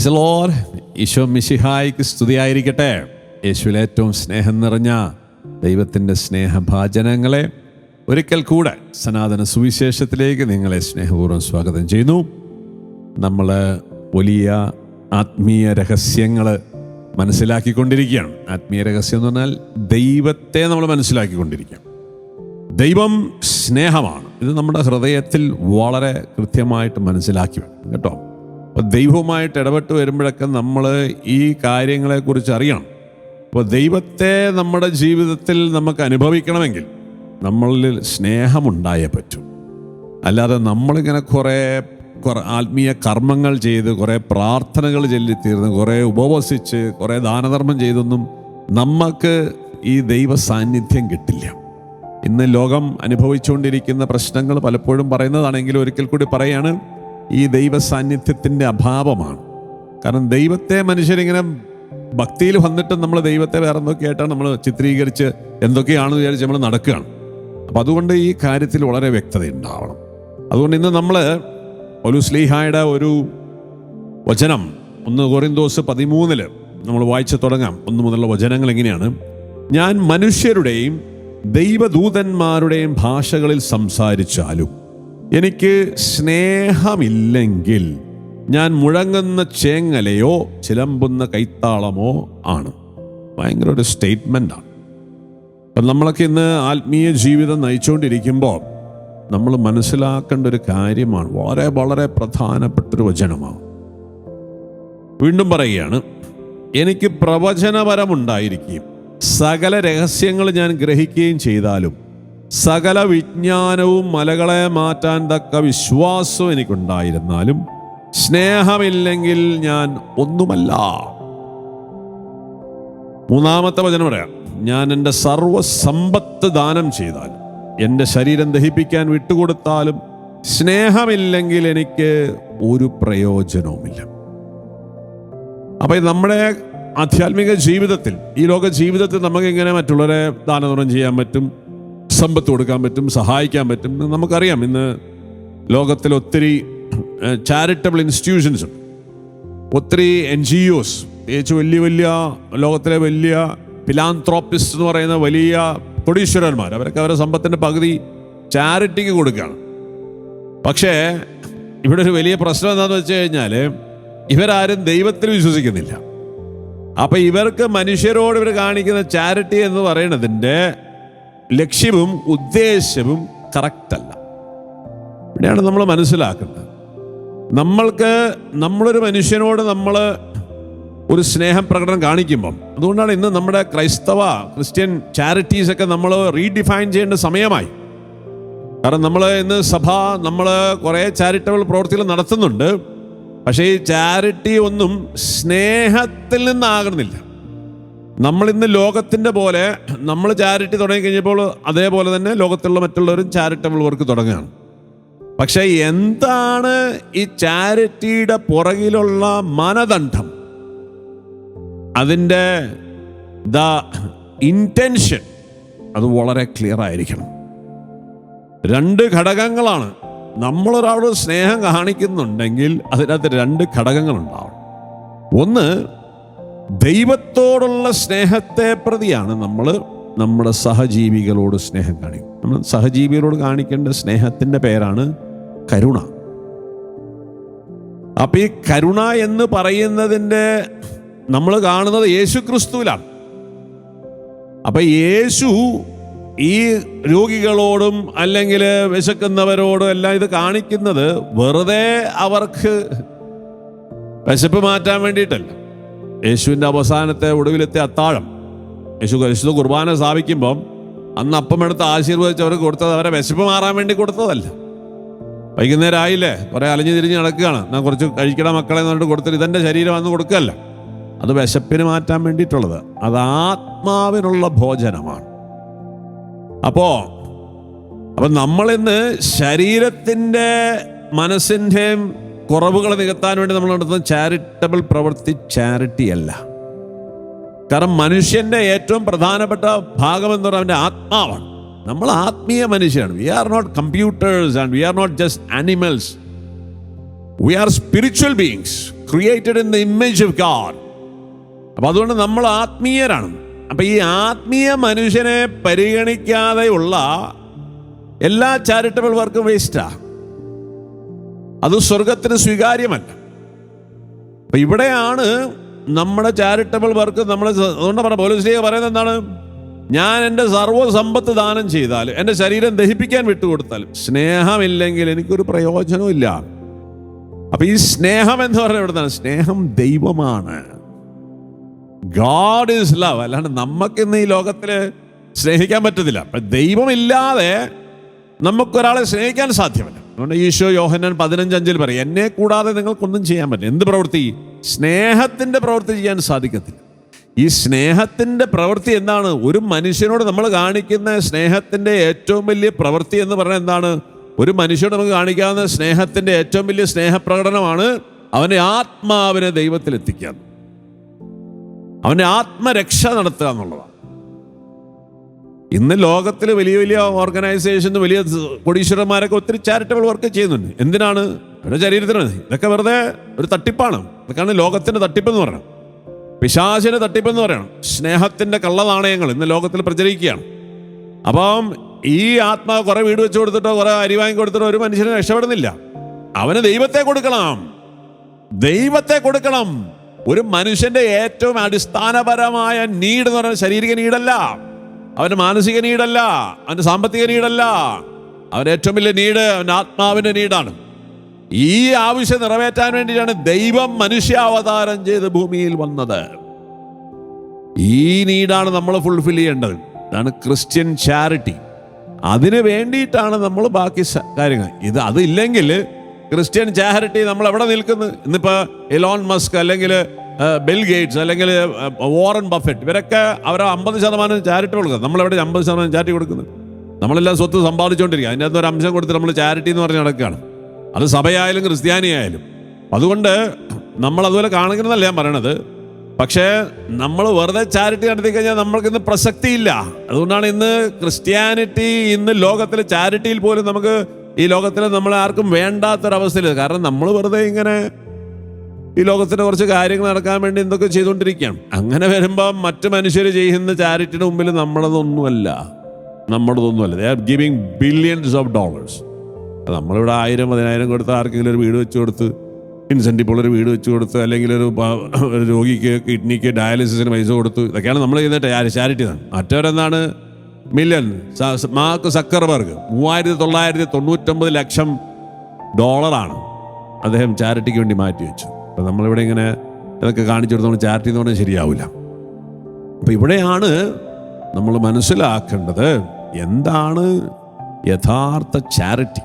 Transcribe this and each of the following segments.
Price lore Isho മിശിഹായിക്ക് സ്തുതിയായിരിക്കട്ടെ യേശുവിൽ ഏറ്റവും സ്നേഹം നിറഞ്ഞ ദൈവത്തിന്റെ സ്നേഹഭാചനങ്ങളെ ഒരിക്കൽ കൂടെ സനാതന സുവിശേഷത്തിലേക്ക് നിങ്ങളെ സ്നേഹപൂർവം സ്വാഗതം ചെയ്യുന്നു. നമ്മൾ വലിയ ആത്മീയ രഹസ്യങ്ങൾ മനസ്സിലാക്കിക്കൊണ്ടിരിക്കുകയാണ്. ആത്മീയ രഹസ്യം എന്ന് പറഞ്ഞാൽ ദൈവത്തെ നമ്മൾ മനസ്സിലാക്കിക്കൊണ്ടിരിക്കുകയാണ്. ദൈവം സ്നേഹമാണ്. ഇത് നമ്മുടെ ഹൃദയത്തിൽ വളരെ കൃത്യമായിട്ട് മനസ്സിലാക്കി വേണം കേട്ടോ. അപ്പോൾ ദൈവവുമായിട്ട് ഇടപെട്ട് വരുമ്പോഴൊക്കെ നമ്മൾ ഈ കാര്യങ്ങളെക്കുറിച്ച് അറിയണം. അപ്പോൾ ദൈവത്തെ നമ്മുടെ ജീവിതത്തിൽ നമുക്ക് അനുഭവിക്കണമെങ്കിൽ നമ്മളിൽ സ്നേഹമുണ്ടായേ പറ്റൂ. അല്ലാതെ നമ്മളിങ്ങനെ കുറേ ആത്മീയ കർമ്മങ്ങൾ ചെയ്ത് കുറേ പ്രാർത്ഥനകൾ ചൊല്ലിത്തീർന്ന് കുറേ ഉപവസിച്ച് കുറേ ദാനധർമ്മം ചെയ്തൊന്നും നമുക്ക് ഈ ദൈവ സാന്നിധ്യം കിട്ടില്ല. ഇന്ന് ലോകം അനുഭവിച്ചുകൊണ്ടിരിക്കുന്ന പ്രശ്നങ്ങൾ പലപ്പോഴും പറയുന്നതാണെങ്കിലും ഒരിക്കൽ കൂടി പറയാണ് ഈ ദൈവ സാന്നിധ്യത്തിന്റെ അഭാവമാണ്. കാരണം ദൈവത്തെ മനുഷ്യരിങ്ങനെ ഭക്തിയിൽ വന്നിട്ട് നമ്മൾ ദൈവത്തെ വേറെ എന്തൊക്കെയായിട്ടാണ് നമ്മൾ ചിത്രീകരിച്ച് എന്തൊക്കെയാണെന്ന് വിചാരിച്ച് നമ്മൾ നടക്കുകയാണ്. അപ്പം അതുകൊണ്ട് ഈ കാര്യത്തിൽ വളരെ വ്യക്തത ഉണ്ടാവണം. അതുകൊണ്ട് ഇന്ന് നമ്മൾ ഒരു സ്ലീഹായുടെ ഒരു വചനം ഒന്ന് കൊറിന്തോസ് പതിമൂന്നിൽ നമ്മൾ വായിച്ചു തുടങ്ങാം. ഒന്ന് മുതലുള്ള വചനങ്ങൾ എങ്ങനെയാണ്? ഞാൻ മനുഷ്യരുടെയും ദൈവദൂതന്മാരുടെയും ഭാഷകളിൽ സംസാരിച്ചാലും എനിക്ക് സ്നേഹമില്ലെങ്കിൽ ഞാൻ മുഴങ്ങുന്ന ചേങ്ങലയോ ചിലമ്പുന്ന കൈത്താളമോ ആണ്. ഭയങ്കര ഒരു സ്റ്റേറ്റ്മെന്റാണ് അപ്പം നമ്മളൊക്കെ ഇന്ന് ആത്മീയ ജീവിതം നയിച്ചുകൊണ്ടിരിക്കുമ്പോൾ നമ്മൾ മനസ്സിലാക്കേണ്ട ഒരു കാര്യമാണ്. വളരെ വളരെ പ്രധാനപ്പെട്ടൊരു വചനമാണ്. വീണ്ടും പറയുകയാണ് എനിക്ക് പ്രവചനപരമുണ്ടായിരിക്കുകയും സകല രഹസ്യങ്ങൾ ഞാൻ ഗ്രഹിക്കുകയും ചെയ്താലും സകല വിജ്ഞാനവും മലകളെ മാറ്റാൻ തക്ക വിശ്വാസവും എനിക്കുണ്ടായിരുന്നാലും സ്നേഹമില്ലെങ്കിൽ ഞാൻ ഒന്നുമല്ല. മൂന്നാമത്തെ വചനം പറയാം. ഞാൻ എന്റെ സർവസമ്പത്ത് ദാനം ചെയ്താൽ എന്റെ ശരീരം ദഹിപ്പിക്കാൻ വിട്ടുകൊടുത്താലും സ്നേഹമില്ലെങ്കിൽ എനിക്ക് ഒരു പ്രയോജനവുമില്ല. അപ്പൊ നമ്മുടെ ആധ്യാത്മിക ജീവിതത്തിൽ ഈ ലോക ജീവിതത്തിൽ നമുക്ക് ഇങ്ങനെ മറ്റുള്ളവരെ ദാനധർമ്മം ചെയ്യാൻ പറ്റും. സമ്പത്ത് കൊടുക്കാൻ പറ്റും സഹായിക്കാൻ പറ്റും നമുക്കറിയാം. ഇന്ന് ലോകത്തിൽ ഒത്തിരി ചാരിറ്റബിൾ ഇൻസ്റ്റിറ്റ്യൂഷൻസ് ഉണ്ട്. ഒത്തിരി എൻ ജി ഒസ് പ്രത്യേകിച്ച് വലിയ വലിയ ലോകത്തിലെ വലിയ ഫിലാന്ത്രോപ്പിസ്റ്റ് എന്ന് പറയുന്ന വലിയ കൊടീശ്വരന്മാർ അവരൊക്കെ അവരുടെ സമ്പത്തിന്റെ പകുതി ചാരിറ്റിക്ക് കൊടുക്കുകയാണ്. പക്ഷേ ഇവിടെ ഒരു വലിയ പ്രശ്നം എന്താണെന്ന് വെച്ച് കഴിഞ്ഞാൽ ഇവരാരും ദൈവത്തിൽ വിശ്വസിക്കുന്നില്ല. അപ്പോൾ ഇവർക്ക് മനുഷ്യരോട് ഇവർ കാണിക്കുന്ന ചാരിറ്റി എന്ന് പറയുന്നതിന്റെ ലക്ഷ്യവും ഉദ്ദേശവും കറക്റ്റ് അല്ല ഇവിടെയാണ് നമ്മൾ മനസ്സിലാക്കേണ്ടത്. നമ്മൾക്ക് നമ്മളൊരു മനുഷ്യനോട് നമ്മൾ ഒരു സ്നേഹം പ്രകടനം കാണിക്കുമ്പം അതുകൊണ്ടാണ് ഇന്ന് നമ്മുടെ ക്രൈസ്തവ ക്രിസ്ത്യൻ ചാരിറ്റീസ് ഒക്കെ നമ്മൾ റീഡിഫൈൻ ചെയ്യേണ്ട സമയമായി. കാരണം നമ്മൾ ഇന്ന് സഭ നമ്മൾ കുറേ ചാരിറ്റബിൾ പ്രവർത്തികൾ നടത്തുന്നുണ്ട്. പക്ഷേ ഈ ചാരിറ്റി ഒന്നും സ്നേഹത്തിൽ നിന്നാകുന്നില്ല നമ്മൾ ഇന്ന് ലോകത്തിന്റെ പോലെ നമ്മൾ ചാരിറ്റി തുടങ്ങി കഴിഞ്ഞപ്പോൾ അതേപോലെ തന്നെ ലോകത്തുള്ള മറ്റുള്ളവരും ചാരിറ്റബിൾ വർക്ക് തുടങ്ങുകയാണ്. പക്ഷേ എന്താണ് ഈ ചാരിറ്റിയുടെ പുറകിലുള്ള മാനദണ്ഡം? അതിന്റെ ദ ഇന്റൻഷൻ അത് വളരെ ക്ലിയർ ആയിരിക്കണം. രണ്ട് ഘടകങ്ങളാണ്. നമ്മളൊരാളോട് സ്നേഹം കാണിക്കുന്നുണ്ടെങ്കിൽ അതിനകത്ത് രണ്ട് ഘടകങ്ങളുണ്ടാവണം. ഒന്ന് ദൈവത്തോടുള്ള സ്നേഹത്തെ പ്രതിയാണ് നമ്മൾ നമ്മുടെ സഹജീവികളോട് സ്നേഹം കാണിക്കും. നമ്മൾ സഹജീവികളോട് കാണിക്കേണ്ട സ്നേഹത്തിന്റെ പേരാണ് കരുണ. അപ്പം ഈ കരുണ എന്ന് പറയുന്നതിന്റെ നമ്മൾ കാണുന്നത് യേശു ക്രിസ്തുവിലാണ്. അപ്പം യേശു ഈ രോഗികളോടും അല്ലെങ്കിൽ വിശക്കുന്നവരോടും എല്ലാം ഇത് കാണിക്കുന്നത് വെറുതെ അവർക്ക് വിശപ്പ് മാറ്റാൻ വേണ്ടിയിട്ടല്ല. യേശുവിന്റെ അവസാനത്തെ ഒടുവിലത്തെ അത്താഴം. യേശു പരിശുദ്ധ കുർബാന സ്ഥാപിക്കുമ്പം അന്ന് അപ്പം എടുത്ത് ആശീർവദിച്ച് അവർക്ക് കൊടുത്തത് അവരെ വിശപ്പ് മാറാൻ വേണ്ടി കൊടുത്തതല്ല. വൈകുന്നേരം ആയില്ലേ? കുറെ അലഞ്ഞു തിരിഞ്ഞ് നടക്കുകയാണ്. ഞാൻ കുറച്ച് കഴിക്കണ മക്കളെ എന്ന് പറഞ്ഞിട്ട് കൊടുത്തിട്ട് ഇതെന്റെ ശരീരം അന്ന് കൊടുക്കല്ല അത് വിശപ്പിന് മാറ്റാൻ വേണ്ടിയിട്ടുള്ളത്. അത് ആത്മാവിനുള്ള ഭോജനമാണ്. അപ്പോ അപ്പൊ നമ്മളിന്ന് ശരീരത്തിന്റെ മനസ്സിന്റെയും കുറവുകൾ നികത്താൻ വേണ്ടി നമ്മൾ നടത്തുന്ന ചാരിറ്റബിൾ പ്രവൃത്തി ചാരിറ്റി അല്ല. കാരണം മനുഷ്യന്റെ ഏറ്റവും പ്രധാനപ്പെട്ട ഭാഗം എന്ന് പറയുന്നത് ആത്മാവാണ്. നമ്മൾ ആത്മീയ മനുഷ്യരാണ്. We are not computers and we are not just animals we are spiritual beings created in the image of God അപ്പം അതുകൊണ്ട് നമ്മൾ ആത്മീയരാണ്. അപ്പം ഈ ആത്മീയ മനുഷ്യനെ പരിഗണിക്കാതെയുള്ള എല്ലാ ചാരിറ്റബിൾ വർക്കും വേസ്റ്റാ അത് സ്വർഗത്തിന് സ്വീകാര്യമല്ല. അപ്പൊ ഇവിടെയാണ് നമ്മുടെ ചാരിറ്റബിൾ വർക്ക് നമ്മൾ അതുകൊണ്ട് പറഞ്ഞ പോലീസ് പറയുന്നത് എന്താണ്? ഞാൻ എന്റെ സർവസമ്പത്ത് ദാനം ചെയ്താൽ എന്റെ ശരീരം ദഹിപ്പിക്കാൻ വിട്ടുകൊടുത്താലും സ്നേഹമില്ലെങ്കിൽ എനിക്കൊരു പ്രയോജനവും ഇല്ല അപ്പൊ ഈ സ്നേഹം എന്ന് പറഞ്ഞാൽ എവിടുന്നാണ് സ്നേഹം ദൈവമാണ്. ഗാഡ് ഈസ് ലവ് അല്ലാണ്ട് നമുക്ക് ഇന്ന് ഈ ലോകത്തിൽ സ്നേഹിക്കാൻ പറ്റത്തില്ല. ദൈവമില്ലാതെ നമുക്കൊരാളെ സ്നേഹിക്കാൻ സാധ്യമല്ല. അതുകൊണ്ട് ഈശോ യോഹന്നാൻ പതിനഞ്ചഞ്ചിൽ പറയും എന്നെ കൂടാതെ നിങ്ങൾക്കൊന്നും ചെയ്യാൻ പറ്റില്ല. എന്ത് പ്രവൃത്തി? സ്നേഹത്തിന്റെ പ്രവൃത്തി ചെയ്യാൻ സാധിക്കത്തില്ല. ഈ സ്നേഹത്തിന്റെ പ്രവൃത്തി എന്താണ്? ഒരു മനുഷ്യനോട് നമ്മൾ കാണിക്കുന്ന സ്നേഹത്തിന്റെ ഏറ്റവും വലിയ പ്രവൃത്തി എന്ന് പറഞ്ഞാൽ എന്താണ്? ഒരു മനുഷ്യനോട് നമുക്ക് കാണിക്കാവുന്ന സ്നേഹത്തിന്റെ ഏറ്റവും വലിയ സ്നേഹപ്രകടനമാണ് അവന്റെ ആത്മാവിനെ ദൈവത്തിലെത്തിക്കുക. അവന്റെ ആത്മരക്ഷ നടത്തുക എന്നുള്ളതാണ്. ഇന്ന് ലോകത്തിൽ വലിയ വലിയ ഓർഗനൈസേഷൻ വലിയ കൊടീശ്വരന്മാരൊക്കെ ഒത്തിരി ചാരിറ്റബിൾ വർക്ക് ചെയ്യുന്നുണ്ട്. എന്തിനാണ്? അവരുടെ ശരീരത്തിന് ഇതൊക്കെ വെറുതെ ഒരു തട്ടിപ്പാണ്. ഇതൊക്കെയാണ് ലോകത്തിന്റെ തട്ടിപ്പ് എന്ന് പറയണം. പിശാചിന്റെ തട്ടിപ്പ് എന്ന് പറയണം. സ്നേഹത്തിന്റെ കള്ളനാണയങ്ങൾ ഇന്ന് ലോകത്തിൽ പ്രചരിക്കുകയാണ്. അപ്പം ഈ ആത്മാവ് കുറെ വീട് വെച്ച് കൊടുത്തിട്ടോ കുറെ അരി വാങ്ങി കൊടുത്തിട്ടോ ഒരു മനുഷ്യനെ രക്ഷപ്പെടുന്നില്ല. അവന് ദൈവത്തെ കൊടുക്കണം. ദൈവത്തെ കൊടുക്കണം. ഒരു മനുഷ്യന്റെ ഏറ്റവും അടിസ്ഥാനപരമായ നീഡ് എന്ന് പറയുന്നത് ശാരീരിക നീഡല്ല അവന്റെ മാനസിക നീടല്ല അവന്റെ സാമ്പത്തിക നീടല്ല. അവൻ ഏറ്റവും വലിയ നീട് അവന്റെ ആത്മാവിന്റെ നീടാണ്. ഈ ആവശ്യം നിറവേറ്റാൻ വേണ്ടിയിട്ടാണ് ദൈവം മനുഷ്യാവതാരം ചെയ്ത് ഭൂമിയിൽ വന്നത്. ഈ നീഡാണ് നമ്മൾ ഫുൾഫിൽ ചെയ്യേണ്ടത്. ഇതാണ് ക്രിസ്ത്യൻ ചാരിറ്റി അതിന് വേണ്ടിയിട്ടാണ് നമ്മൾ ബാക്കി കാര്യങ്ങൾ. ഇത് അതില്ലെങ്കിൽ ക്രിസ്ത്യൻ ചാരിറ്റി നമ്മൾ എവിടെ നിൽക്കുന്നത് ഇന്നിപ്പോ എലോൺ മസ്ക് അല്ലെങ്കിൽ ബിൽ ഗേറ്റ്സ് അല്ലെങ്കിൽ വോറൻ ബഫറ്റ് ഇവരൊക്കെ അവർ അമ്പത് ശതമാനം ചാരിറ്റി കൊടുക്കുന്നത്. നമ്മളെവിടെ അമ്പത് ശതമാനം ചാരിറ്റി കൊടുക്കുന്നത്? നമ്മളെല്ലാം സ്വത്ത് സമ്പാദിച്ചുകൊണ്ടിരിക്കുക. അതിന്റെ അകത്ത് ഒരു അംശം കൊടുത്ത് നമ്മൾ ചാരിറ്റി എന്ന് പറഞ്ഞ് നടക്കുകയാണ്. അത് സഭയായാലും ക്രിസ്ത്യാനിയായാലും. അതുകൊണ്ട് നമ്മൾ അതുപോലെ കാണിക്കണമെന്നല്ല ഞാൻ പറയണത്. പക്ഷേ നമ്മൾ വെറുതെ ചാരിറ്റി നടത്തി കഴിഞ്ഞാൽ നമ്മൾക്ക് ഇന്ന് പ്രസക്തിയില്ല. അതുകൊണ്ടാണ് ഇന്ന് ക്രിസ്ത്യാനിറ്റി ഇന്ന് ലോകത്തിലെ ചാരിറ്റിയിൽ പോലും നമുക്ക് ഈ ലോകത്തിൽ നമ്മളെ ആർക്കും വേണ്ടാത്തൊരവസ്ഥയിൽ കാരണം നമ്മൾ വെറുതെ ഇങ്ങനെ ഈ ലോകത്തിന് കുറച്ച് കാര്യങ്ങൾ നടക്കാൻ വേണ്ടി എന്തൊക്കെ ചെയ്തുകൊണ്ടിരിക്കുകയാണ്. അങ്ങനെ വരുമ്പോൾ മറ്റ് മനുഷ്യർ ചെയ്യുന്ന ചാരിറ്റിയുടെ മുമ്പിൽ നമ്മളതൊന്നുമല്ല. നമ്മളതൊന്നുമല്ല. They are giving billions of dollars നമ്മളിവിടെ ആയിരം പതിനായിരം കൊടുത്ത് ആർക്കെങ്കിലും ഒരു വീട് വെച്ച് കൊടുത്ത് ഇൻസെന്റീവ് ഒരു വീട് വെച്ച് കൊടുത്ത് അല്ലെങ്കിൽ ഒരു രോഗിക്ക് കിഡ്നിക്ക് ഡയാലിസിസിന് പൈസ കൊടുത്ത് ഇതൊക്കെയാണ് നമ്മൾ ചെയ്യുന്ന ചാരിറ്റി തന്നെ മറ്റവരെന്താണ്? മില്യൺ മാർക്ക് സക്കർബർഗ് മൂവായിരത്തി തൊള്ളായിരത്തി തൊണ്ണൂറ്റൊമ്പത് ലക്ഷം ഡോളറാണ് അദ്ദേഹം ചാരിറ്റിക്ക് വേണ്ടി മാറ്റി വെച്ചു നമ്മളിവിടെ ഇങ്ങനെ ഇതൊക്കെ കാണിച്ചു കൊടുത്ത് നമ്മൾ ചാരിറ്റി എന്ന് പറഞ്ഞാൽ ശരിയാവില്ല അപ്പം ഇവിടെയാണ് നമ്മൾ മനസ്സിലാക്കേണ്ടത് എന്താണ് യഥാർത്ഥ ചാരിറ്റി.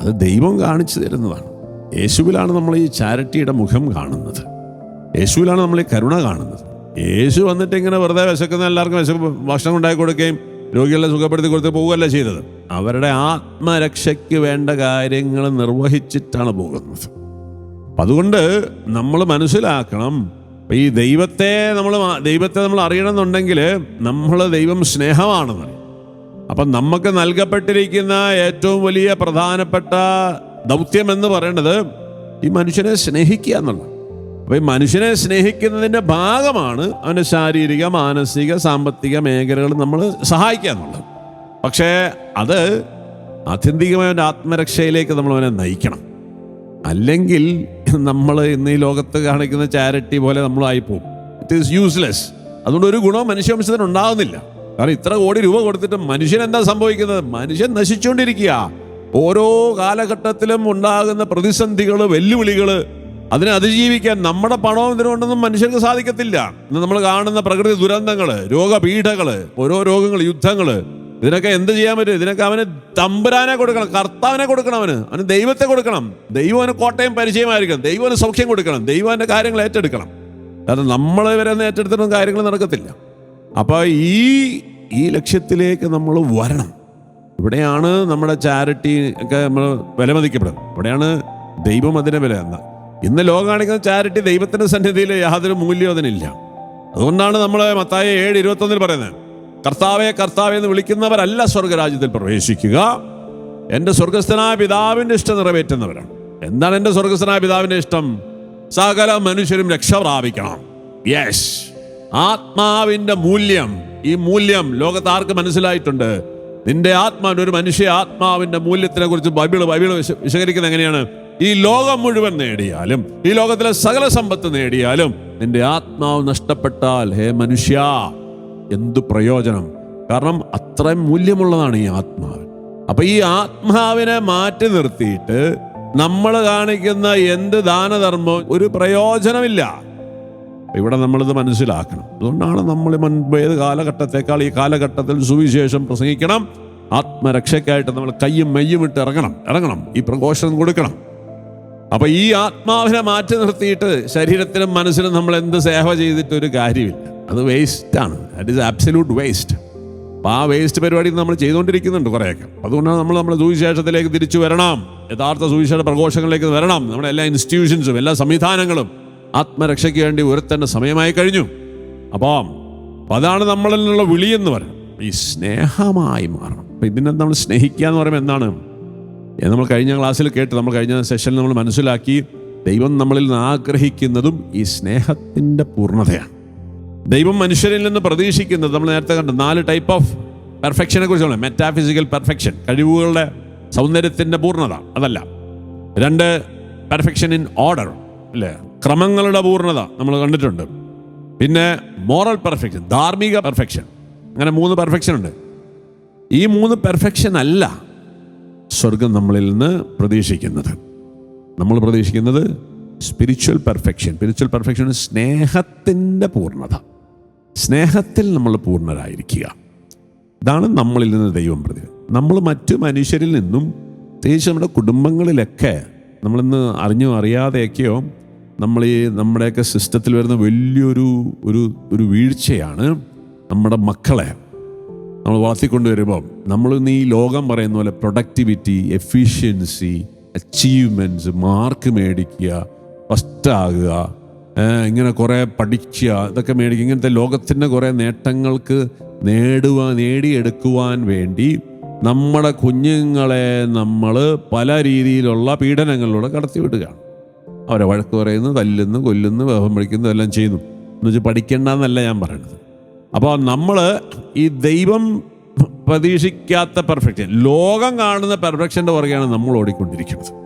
അത് ദൈവം കാണിച്ചു തരുന്നതാണ്. യേശുവിലാണ് നമ്മൾ ഈ ചാരിറ്റിയുടെ മുഖം കാണുന്നത്. യേശുവിലാണ് നമ്മൾ ഈ കരുണ കാണുന്നത്. യേശു വന്നിട്ട് ഇങ്ങനെ വെറുതെ വിശക്കുന്ന എല്ലാവർക്കും വിശപ്പ് ഭക്ഷണം ഉണ്ടാക്കി കൊടുക്കുകയും രോഗികളെ സുഖപ്പെടുത്തി കൊടുത്ത് പോവുകയല്ല ചെയ്തത്. അവരുടെ ആത്മരക്ഷയ്ക്ക് വേണ്ട കാര്യങ്ങൾ നിർവഹിച്ചിട്ടാണ് പോകുന്നത്. അപ്പം അതുകൊണ്ട് നമ്മൾ മനസ്സിലാക്കണം. ഈ ദൈവത്തെ നമ്മൾ ദൈവത്തെ നമ്മൾ അറിയണമെന്നുണ്ടെങ്കിൽ നമ്മൾ ദൈവം സ്നേഹമാണെന്ന് അപ്പം നമുക്ക് നൽകപ്പെട്ടിരിക്കുന്ന ഏറ്റവും വലിയ പ്രധാനപ്പെട്ട ദൗത്യം എന്ന് പറയുന്നത് ഈ മനുഷ്യനെ സ്നേഹിക്കുക എന്നുള്ളത് അപ്പോൾ ഈ മനുഷ്യനെ സ്നേഹിക്കുന്നതിന്റെ ഭാഗമാണ് അവന്റെ ശാരീരിക മാനസിക സാമ്പത്തിക മേഖലകൾ നമ്മൾ സഹായിക്കുക എന്നുള്ളത്. പക്ഷേ അത് ആത്യന്തികമായ ഒരു ആത്മരക്ഷയിലേക്ക് നമ്മൾ അവനെ നയിക്കണം. അല്ലെങ്കിൽ നമ്മൾ ഇന്ന് ഈ ലോകത്ത് കാണിക്കുന്ന ചാരിറ്റി പോലെ നമ്മളായി പോകും ഇറ്റ് ഈസ് യൂസ്ലെസ് അതുകൊണ്ട് ഒരു ഗുണവും മനുഷ്യവംശത്തിന് ഉണ്ടാകുന്നില്ല കാരണം ഇത്ര കോടി രൂപ കൊടുത്തിട്ട് മനുഷ്യൻ എന്താ സംഭവിക്കുന്നത്? മനുഷ്യൻ നശിച്ചുകൊണ്ടിരിക്കുക ഓരോ കാലഘട്ടത്തിലും ഉണ്ടാകുന്ന പ്രതിസന്ധികൾ വെല്ലുവിളികൾ അതിനെ അതിജീവിക്കാൻ നമ്മുടെ പണവും ഇതിനുകൊണ്ടൊന്നും മനുഷ്യർക്ക് സാധിക്കത്തില്ല. ഇന്ന് നമ്മൾ കാണുന്ന പ്രകൃതി ദുരന്തങ്ങൾ രോഗപീഠകൾ ഓരോ രോഗങ്ങൾ യുദ്ധങ്ങൾ ഇതിനൊക്കെ എന്ത് ചെയ്യാൻ പറ്റും? ഇതിനൊക്കെ അവന് തമ്പുരാനെ കൊടുക്കണം കർത്താവിനെ കൊടുക്കണം അവന്. അവന് ദൈവത്തെ കൊടുക്കണം. ദൈവം കോട്ടയം പരിചയമായിരിക്കണം. ദൈവം സൗഖ്യം കൊടുക്കണം. ദൈവം അവന്റെ കാര്യങ്ങൾ ഏറ്റെടുക്കണം. കാരണം നമ്മൾ ഇവരെ ഒന്നും ഏറ്റെടുത്തിട്ടും കാര്യങ്ങൾ നടക്കത്തില്ല. അപ്പോൾ ഈ ഈ ലക്ഷ്യത്തിലേക്ക് നമ്മൾ വരണം. ഇവിടെയാണ് നമ്മുടെ ചാരിറ്റി ഒക്കെ നമ്മൾ വിലമതിക്കപ്പെടുന്നത്. ഇവിടെയാണ് ദൈവം അതിനെ വില എന്ന ഇന്ന് ലോകം കാണിക്കുന്ന ചാരിറ്റി ദൈവത്തിന്റെ സന്നിധിയിൽ യാതൊരു മൂല്യവും അതിനില്ല. അതുകൊണ്ടാണ് നമ്മൾ മത്തായ ഏഴ് ഇരുപത്തൊന്നിൽ പറയുന്നത്. കർത്താവെ കർത്താവെ എന്ന് വിളിക്കുന്നവരല്ല സ്വർഗരാജ്യത്തിൽ പ്രവേശിക്കുക. എന്റെ സ്വർഗസ്ഥനായ പിതാവിന്റെ ഇഷ്ടം നിറവേറ്റുന്നവരാണ്. എന്താണ് എന്റെ സ്വർഗസ്ഥനായ പിതാവിന്റെ ഇഷ്ടം? സകല മനുഷ്യരും രക്ഷ പ്രാപിക്കണം. യെസ് ആത്മാവിന്റെ മൂല്യം. ഈ മൂല്യം ലോകത്ത് ആർക്ക് മനസ്സിലായിട്ടുണ്ട്. നിന്റെ ആത്മാവിന്റെ ഒരു മനുഷ്യ ആത്മാവിന്റെ മൂല്യത്തിനെ കുറിച്ച് ബൈബിൾ ബൈബിൾ വിശ- വിശദീകരിക്കുന്നത് എങ്ങനെയാണ്? ഈ ലോകം മുഴുവൻ നേടിയാലും ഈ ലോകത്തിലെ സകല സമ്പത്ത് നേടിയാലും നിന്റെ ആത്മാവ് നഷ്ടപ്പെട്ടാൽ ഹേ മനുഷ്യ എന്തു പ്രയോജനം? കാരണം അത്രയും മൂല്യമുള്ളതാണ് ഈ ആത്മാവ്. അപ്പൊ ഈ ആത്മാവിനെ മാറ്റി നിർത്തിയിട്ട് നമ്മൾ കാണിക്കുന്ന എന്ത് ദാനധർമ്മവും ഒരു പ്രയോജനമില്ല. ഇവിടെ നമ്മളിത് മനസ്സിലാക്കണം. അതുകൊണ്ടാണ് നമ്മൾ മുൻപ് ഏത് കാലഘട്ടത്തെക്കാൾ ഈ കാലഘട്ടത്തിൽ സുവിശേഷം പ്രസംഗിക്കണം. ആത്മരക്ഷയ്ക്കായിട്ട് നമ്മൾ കയ്യും മെയ്യും ഇട്ട് ഇറങ്ങണം. ഇറങ്ങണം. ഈ പ്രഘോഷണം കൊടുക്കണം. അപ്പൊ ഈ ആത്മാവിനെ മാറ്റി നിർത്തിയിട്ട് ശരീരത്തിനും മനസ്സിനും നമ്മൾ എന്ത് സേവ ചെയ്തിട്ട് ഒരു കാര്യമില്ല. അത് വേസ്റ്റാണ് ദാറ്റ് ഈസ് അബ്സല്യൂട്ട് വേസ്റ്റ് അപ്പോൾ ആ വേസ്റ്റ് പരിപാടി നമ്മൾ ചെയ്തുകൊണ്ടിരിക്കുന്നുണ്ട് കുറേയൊക്കെ. അതുകൊണ്ടാണ് നമ്മൾ നമ്മുടെ സുവിശേഷത്തിലേക്ക് തിരിച്ചു വരണം. യഥാർത്ഥ സുവിശേഷ പ്രഘോഷങ്ങളിലേക്ക് വരണം. നമ്മുടെ എല്ലാ ഇൻസ്റ്റിറ്റ്യൂഷൻസും എല്ലാ സംവിധാനങ്ങളും ആത്മരക്ഷയ്ക്ക് വേണ്ടി ഉയർത്തേണ്ട സമയമായി കഴിഞ്ഞു. അപ്പം അതാണ് നമ്മളിൽ നിന്നുള്ള വിളിയെന്ന് പറയുന്നത് ഈ സ്നേഹമായി മാറണം. അപ്പം ഇതിനെ നമ്മൾ സ്നേഹിക്കുക എന്ന് പറയുമ്പോൾ എന്താണ്? നമ്മൾ കഴിഞ്ഞ ക്ലാസ്സിൽ കേട്ട് നമ്മൾ കഴിഞ്ഞ സെഷനിൽ നമ്മൾ മനസ്സിലാക്കി ദൈവം നമ്മളിൽ നിന്ന് ആഗ്രഹിക്കുന്നതും ഈ സ്നേഹത്തിന്റെ പൂർണതയാണ്. ദൈവം മനുഷ്യരിൽ നിന്ന് പ്രതീക്ഷിക്കുന്നത് നമ്മൾ നേരത്തെ കണ്ട നാല് ടൈപ്പ് ഓഫ് പെർഫെക്ഷനെ കുറിച്ചുള്ള മെറ്റാഫിസിക്കൽ പെർഫെക്ഷൻ കഴിവുകളുടെ സൗന്ദര്യത്തിന്റെ പൂർണത. അതല്ല. രണ്ട് പെർഫെക്ഷൻ ഇൻ ഓർഡർ അല്ലേ? ക്രമങ്ങളുടെ പൂർണത നമ്മൾ കണ്ടിട്ടുണ്ട്. പിന്നെ മോറൽ പെർഫെക്ഷൻ ധാർമ്മിക പെർഫെക്ഷൻ അങ്ങനെ മൂന്ന് പെർഫെക്ഷൻ ഉണ്ട്. ഈ മൂന്ന് പെർഫെക്ഷൻ അല്ല സ്വർഗം നമ്മളിൽ നിന്ന് പ്രതീക്ഷിക്കുന്നത്. നമ്മൾ പ്രതീക്ഷിക്കുന്നത് സ്പിരിച്വൽ പെർഫെക്ഷൻ സ്പിരിച്വൽ പെർഫെക്ഷൻ സ്നേഹത്തിന്റെ പൂർണത. സ്നേഹത്തിൽ നമ്മൾ പൂർണരായിരിക്കുക. ഇതാണ് നമ്മളിൽ നിന്ന് ദൈവം പ്രതി നമ്മൾ മറ്റു മനുഷ്യരിൽ നിന്നും പ്രത്യേകിച്ച് നമ്മുടെ കുടുംബങ്ങളിലൊക്കെ നമ്മളിന്ന് അറിഞ്ഞോ അറിയാതെയൊക്കെയോ നമ്മൾ ഈ നമ്മുടെയൊക്കെ സിസ്റ്റത്തിൽ വരുന്ന വലിയൊരു ഒരു ഒരു വീഴ്ചയാണ് നമ്മുടെ മക്കളെ നമ്മൾ വളർത്തിക്കൊണ്ടുവരുമ്പം. നമ്മൾ ഇന്ന് ഈ ലോകം പറയുന്ന പോലെ പ്രൊഡക്ടിവിറ്റി എഫിഷ്യൻസി അച്ചീവ്മെന്റ്സ് മാർക്ക് മേടിക്കുക ഫസ്റ്റ് ആകുക ഇങ്ങനെ കുറേ പഠിക്കുക ഇതൊക്കെ മേടിക്കുക. ഇങ്ങനത്തെ ലോകത്തിന്റെ കുറേ നേട്ടങ്ങൾക്ക് നേടുവാൻ നേടിയെടുക്കുവാൻ വേണ്ടി നമ്മുടെ കുഞ്ഞുങ്ങളെ നമ്മൾ പല രീതിയിലുള്ള പീഡനങ്ങളിലൂടെ കടത്തിവിടുകയാണ് അവരെ വഴക്ക് പറയുന്നു തല്ലുന്നു കൊല്ലുന്നു വേഹം വിളിക്കുന്നു എല്ലാം ചെയ്യുന്നു. എന്ന് വെച്ചാൽ പഠിക്കേണ്ടെന്നല്ല ഞാൻ പറയുന്നത് അപ്പോൾ നമ്മൾ ഈ ദൈവം പ്രതീക്ഷിക്കാത്ത പെർഫെക്ഷൻ ലോകം കാണുന്ന പെർഫെക്ഷന്റെ പുറകെയാണ് നമ്മൾ ഓടിക്കൊണ്ടിരിക്കുന്നത്.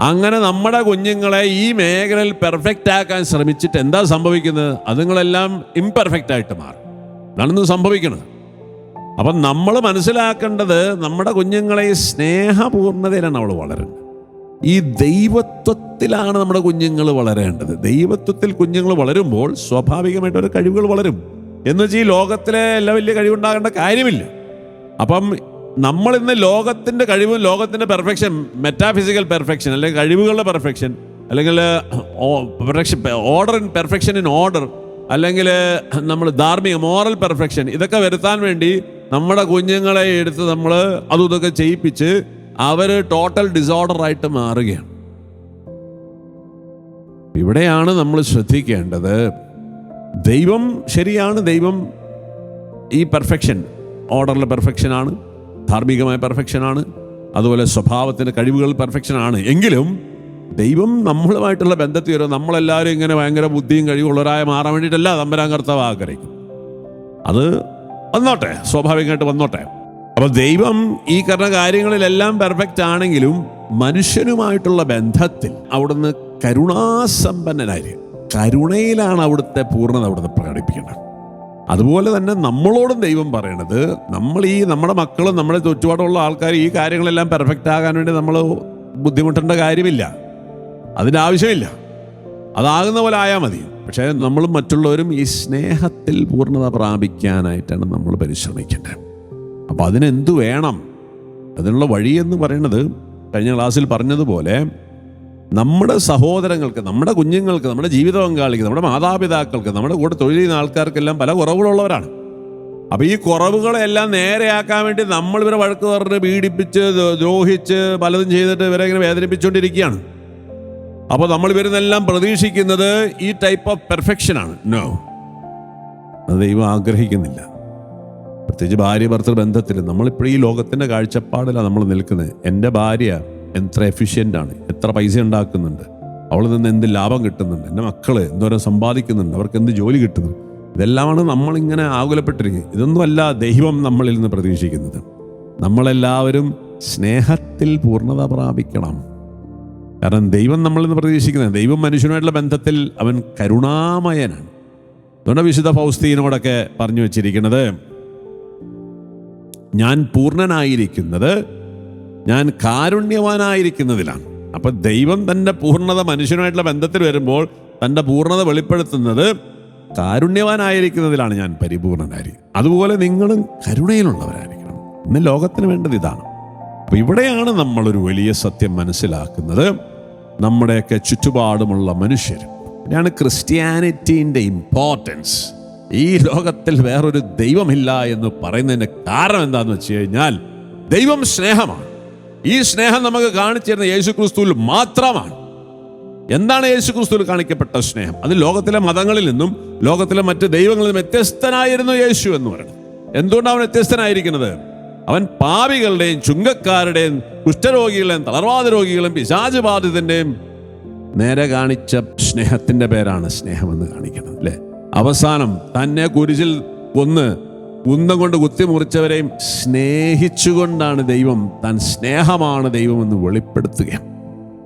അങ്ങനെ നമ്മുടെ കുഞ്ഞുങ്ങളെ ഈ മേഖലയിൽ പെർഫെക്റ്റ് ആക്കാൻ ശ്രമിച്ചിട്ട് എന്താ സംഭവിക്കുന്നത്? അതുങ്ങളെല്ലാം ഇംപെർഫെക്റ്റ് ആയിട്ട് മാറും. അതാണെന്ന് സംഭവിക്കുന്നത് അപ്പം നമ്മൾ മനസ്സിലാക്കേണ്ടത് നമ്മുടെ കുഞ്ഞുങ്ങളെ സ്നേഹപൂർണതയിലാണ് അവൾ വളരുന്നത്. ഈ ദൈവത്വത്തിലാണ് നമ്മുടെ കുഞ്ഞുങ്ങൾ വളരേണ്ടത്. ദൈവത്വത്തിൽ കുഞ്ഞുങ്ങൾ വളരുമ്പോൾ സ്വാഭാവികമായിട്ട് ഒരു കഴിവുകൾ വളരും. എന്ന് വെച്ചാൽ ഈ ലോകത്തിലെ എല്ലാ വലിയ കഴിവുണ്ടാകേണ്ട കാര്യമില്ല. അപ്പം നമ്മൾ ഇന്ന് ലോകത്തിന്റെ കഴിവും ലോകത്തിന്റെ പെർഫെക്ഷൻ മെറ്റാഫിസിക്കൽ പെർഫെക്ഷൻ അല്ലെങ്കിൽ കഴിവുകളുടെ പെർഫെക്ഷൻ അല്ലെങ്കിൽ order in perfection in order അല്ലെങ്കിൽ നമ്മൾ ധാർമ്മിക മോറൽ പെർഫെക്ഷൻ ഇതൊക്കെ വരുത്താൻ വേണ്ടി നമ്മുടെ കുഞ്ഞുങ്ങളെ എടുത്ത് നമ്മൾ അതും ഇതൊക്കെ ചെയ്യിപ്പിച്ച് അവർ ടോട്ടൽ ഡിസോർഡർ ആയിട്ട് മാറുകയാണ്. ഇവിടെയാണ് നമ്മൾ ശ്രദ്ധിക്കേണ്ടത്. ദൈവം ശരിയാണ് ദൈവം ഈ പെർഫെക്ഷൻ ഓർഡറിലെ പെർഫെക്ഷനാണ് ധാർമ്മികമായ പെർഫെക്ഷനാണ് അതുപോലെ സ്വഭാവത്തിന്റെ കഴിവുകൾ പെർഫെക്ഷനാണ് എങ്കിലും ദൈവം നമ്മളുമായിട്ടുള്ള ബന്ധത്തിൽ വരും നമ്മളെല്ലാവരും ഇങ്ങനെ ഭയങ്കര ബുദ്ധിയും കഴിവുള്ളവരായ മാറാൻ വേണ്ടിയിട്ടല്ല തമ്പരാൻ കർത്താവ് ആഗ്രഹിക്കും അത് വന്നോട്ടെ സ്വാഭാവികമായിട്ട് വന്നോട്ടെ. അപ്പോൾ ദൈവം ഈ പറഞ്ഞ കാര്യങ്ങളിലെല്ലാം പെർഫെക്റ്റ് ആണെങ്കിലും മനുഷ്യനുമായിട്ടുള്ള ബന്ധത്തിൽ അവിടുന്ന് കരുണാസമ്പന്നനായി കരുണയിലാണ് അവിടുത്തെ പൂർണത അവിടുന്ന് പ്രകടിപ്പിക്കേണ്ടത്. അതുപോലെ തന്നെ നമ്മളോടും ദൈവം പറയണത് നമ്മൾ ഈ നമ്മുടെ മക്കളും നമ്മുടെ ചുറ്റുപാടുള്ള ആൾക്കാർ ഈ കാര്യങ്ങളെല്ലാം പെർഫെക്റ്റ് ആകാൻ വേണ്ടി നമ്മൾ ബുദ്ധിമുട്ടേണ്ട കാര്യമില്ല. അതിന്റെ ആവശ്യമില്ല. അതാകുന്ന പോലെ ആയാൽ മതി. പക്ഷേ നമ്മളും മറ്റുള്ളവരും ഈ സ്നേഹത്തിൽ പൂർണത പ്രാപിക്കാനായിട്ടാണ് നമ്മൾ പരിശ്രമിക്കേണ്ടത്. അപ്പോൾ അതിനെന്തു വേണം? അതിനുള്ള വഴി എന്ന് പറയുന്നത് കഴിഞ്ഞ ക്ലാസ്സിൽ പറഞ്ഞതുപോലെ നമ്മുടെ സഹോദരങ്ങൾക്ക് നമ്മുടെ കുഞ്ഞുങ്ങൾക്ക് നമ്മുടെ ജീവിത പങ്കാളിക്ക് നമ്മുടെ മാതാപിതാക്കൾക്ക് നമ്മുടെ കൂടെ തൊഴിൽ ചെയ്യുന്ന ആൾക്കാർക്കെല്ലാം പല കുറവുകളുള്ളവരാണ്. അപ്പോൾ ഈ കുറവുകളെല്ലാം നേരെയാക്കാൻ വേണ്ടി നമ്മൾ ഇവരെ വഴക്ക് പറഞ്ഞ് പീഡിപ്പിച്ച് ദ്രോഹിച്ച് പലതും ചെയ്തിട്ട് ഇവരെ ഇങ്ങനെ വേദനിപ്പിച്ചുകൊണ്ടിരിക്കുകയാണ്. അപ്പോൾ നമ്മൾ ഇവരുന്നെല്ലാം പ്രതീക്ഷിക്കുന്നത് ഈ ടൈപ്പ് ഓഫ് പെർഫെക്ഷനാണ് നോ അത് ദൈവം ആഗ്രഹിക്കുന്നില്ല. പ്രത്യേകിച്ച് ഭാര്യ ഭർത്തൃ ബന്ധത്തിൽ നമ്മളിപ്പോൾ ഈ ലോകത്തിന്റെ കാഴ്ചപ്പാടിലാണ് നമ്മൾ നിൽക്കുന്നത്. എന്റെ ഭാര്യ എത്ര എഫിഷ്യന്റ് ആണ് എത്ര പൈസ ഉണ്ടാക്കുന്നുണ്ട് അവളിൽ നിന്ന് എന്ത് ലാഭം കിട്ടുന്നുണ്ട് എന്റെ മക്കൾ എന്തോരം സമ്പാദിക്കുന്നുണ്ട് അവർക്ക് എന്ത് ജോലി കിട്ടുന്നു ഇതെല്ലാമാണ് നമ്മളിങ്ങനെ ആകുലപ്പെട്ടിരിക്കുന്നത്. ഇതൊന്നുമല്ല ദൈവം നമ്മളിൽ നിന്ന് പ്രതീക്ഷിക്കുന്നത്. നമ്മളെല്ലാവരും സ്നേഹത്തിൽ പൂർണത പ്രാപിക്കണം. കാരണം ദൈവം നമ്മളിൽ നിന്ന് പ്രതീക്ഷിക്കുന്നത് ദൈവം മനുഷ്യനുമായിട്ടുള്ള ബന്ധത്തിൽ അവൻ കരുണാമയനാണ്. അതുകൊണ്ട് വിശുദ്ധ ഫൗസ്തീനോടൊക്കെ പറഞ്ഞു വച്ചിരിക്കുന്നത് ഞാൻ പൂർണനായിരിക്കുന്നത് ഞാൻ കാരുണ്യവാനായിരിക്കുന്നതിലാണ്. അപ്പൊ ദൈവം തന്റെ പൂർണത മനുഷ്യനുമായിട്ടുള്ള ബന്ധത്തിൽ വരുമ്പോൾ തന്റെ പൂർണത വെളിപ്പെടുത്തുന്നത് കാരുണ്യവാനായിരിക്കുന്നതിലാണ് ഞാൻ പരിപൂർണനായിരിക്കും അതുപോലെ നിങ്ങളും കരുണയിലുള്ളവരായിരിക്കണം. ഇന്ന് ലോകത്തിന് വേണ്ടത് ഇതാണ്. അപ്പൊ ഇവിടെയാണ് നമ്മളൊരു വലിയ സത്യം മനസ്സിലാക്കുന്നത്. നമ്മുടെയൊക്കെ ചുറ്റുപാടുമുള്ള മനുഷ്യർ. ഇതാണ് ക്രിസ്ത്യാനിറ്റീന്റെ ഇമ്പോർട്ടൻസ് ഈ ലോകത്തിൽ വേറൊരു ദൈവമില്ല എന്ന് പറയുന്നതിന്റെ കാരണം എന്താണെന്ന് വെച്ച് കഴിഞ്ഞാൽ ദൈവം സ്നേഹമാണ്. ഈ സ്നേഹം നമുക്ക് കാണിച്ചു തരുന്ന യേശു ക്രിസ്തുവിൽ മാത്രമാണ്. എന്താണ് യേശു ക്രിസ്തുവിൽ കാണിക്കപ്പെട്ട സ്നേഹം? അത് ലോകത്തിലെ മതങ്ങളിൽ നിന്നും ലോകത്തിലെ മറ്റ് ദൈവങ്ങളിൽ നിന്നും വ്യത്യസ്തനായിരുന്നു യേശു എന്ന് പറയുന്നത് എന്തുകൊണ്ടാണ് അവൻ വ്യത്യസ്തനായിരിക്കുന്നത്? അവൻ പാപികളുടെയും ചുങ്കക്കാരുടെയും കുഷ്ഠരോഗികളുടെയും തളർവാദ രോഗികളും പിശാച് ബാധിതന്റെയും നേരെ കാണിച്ച സ്നേഹത്തിന്റെ പേരാണ് സ്നേഹമെന്ന് കാണിക്കുന്നത് അല്ലെ? അവസാനം തന്നെ കുരിശിൽ കൊന്ന് കുന്തം കൊണ്ട് കുത്തിമുറിച്ചവരെയും സ്നേഹിച്ചുകൊണ്ടാണ് ദൈവം താൻ സ്നേഹമാണ് ദൈവമെന്ന് വെളിപ്പെടുത്തുക.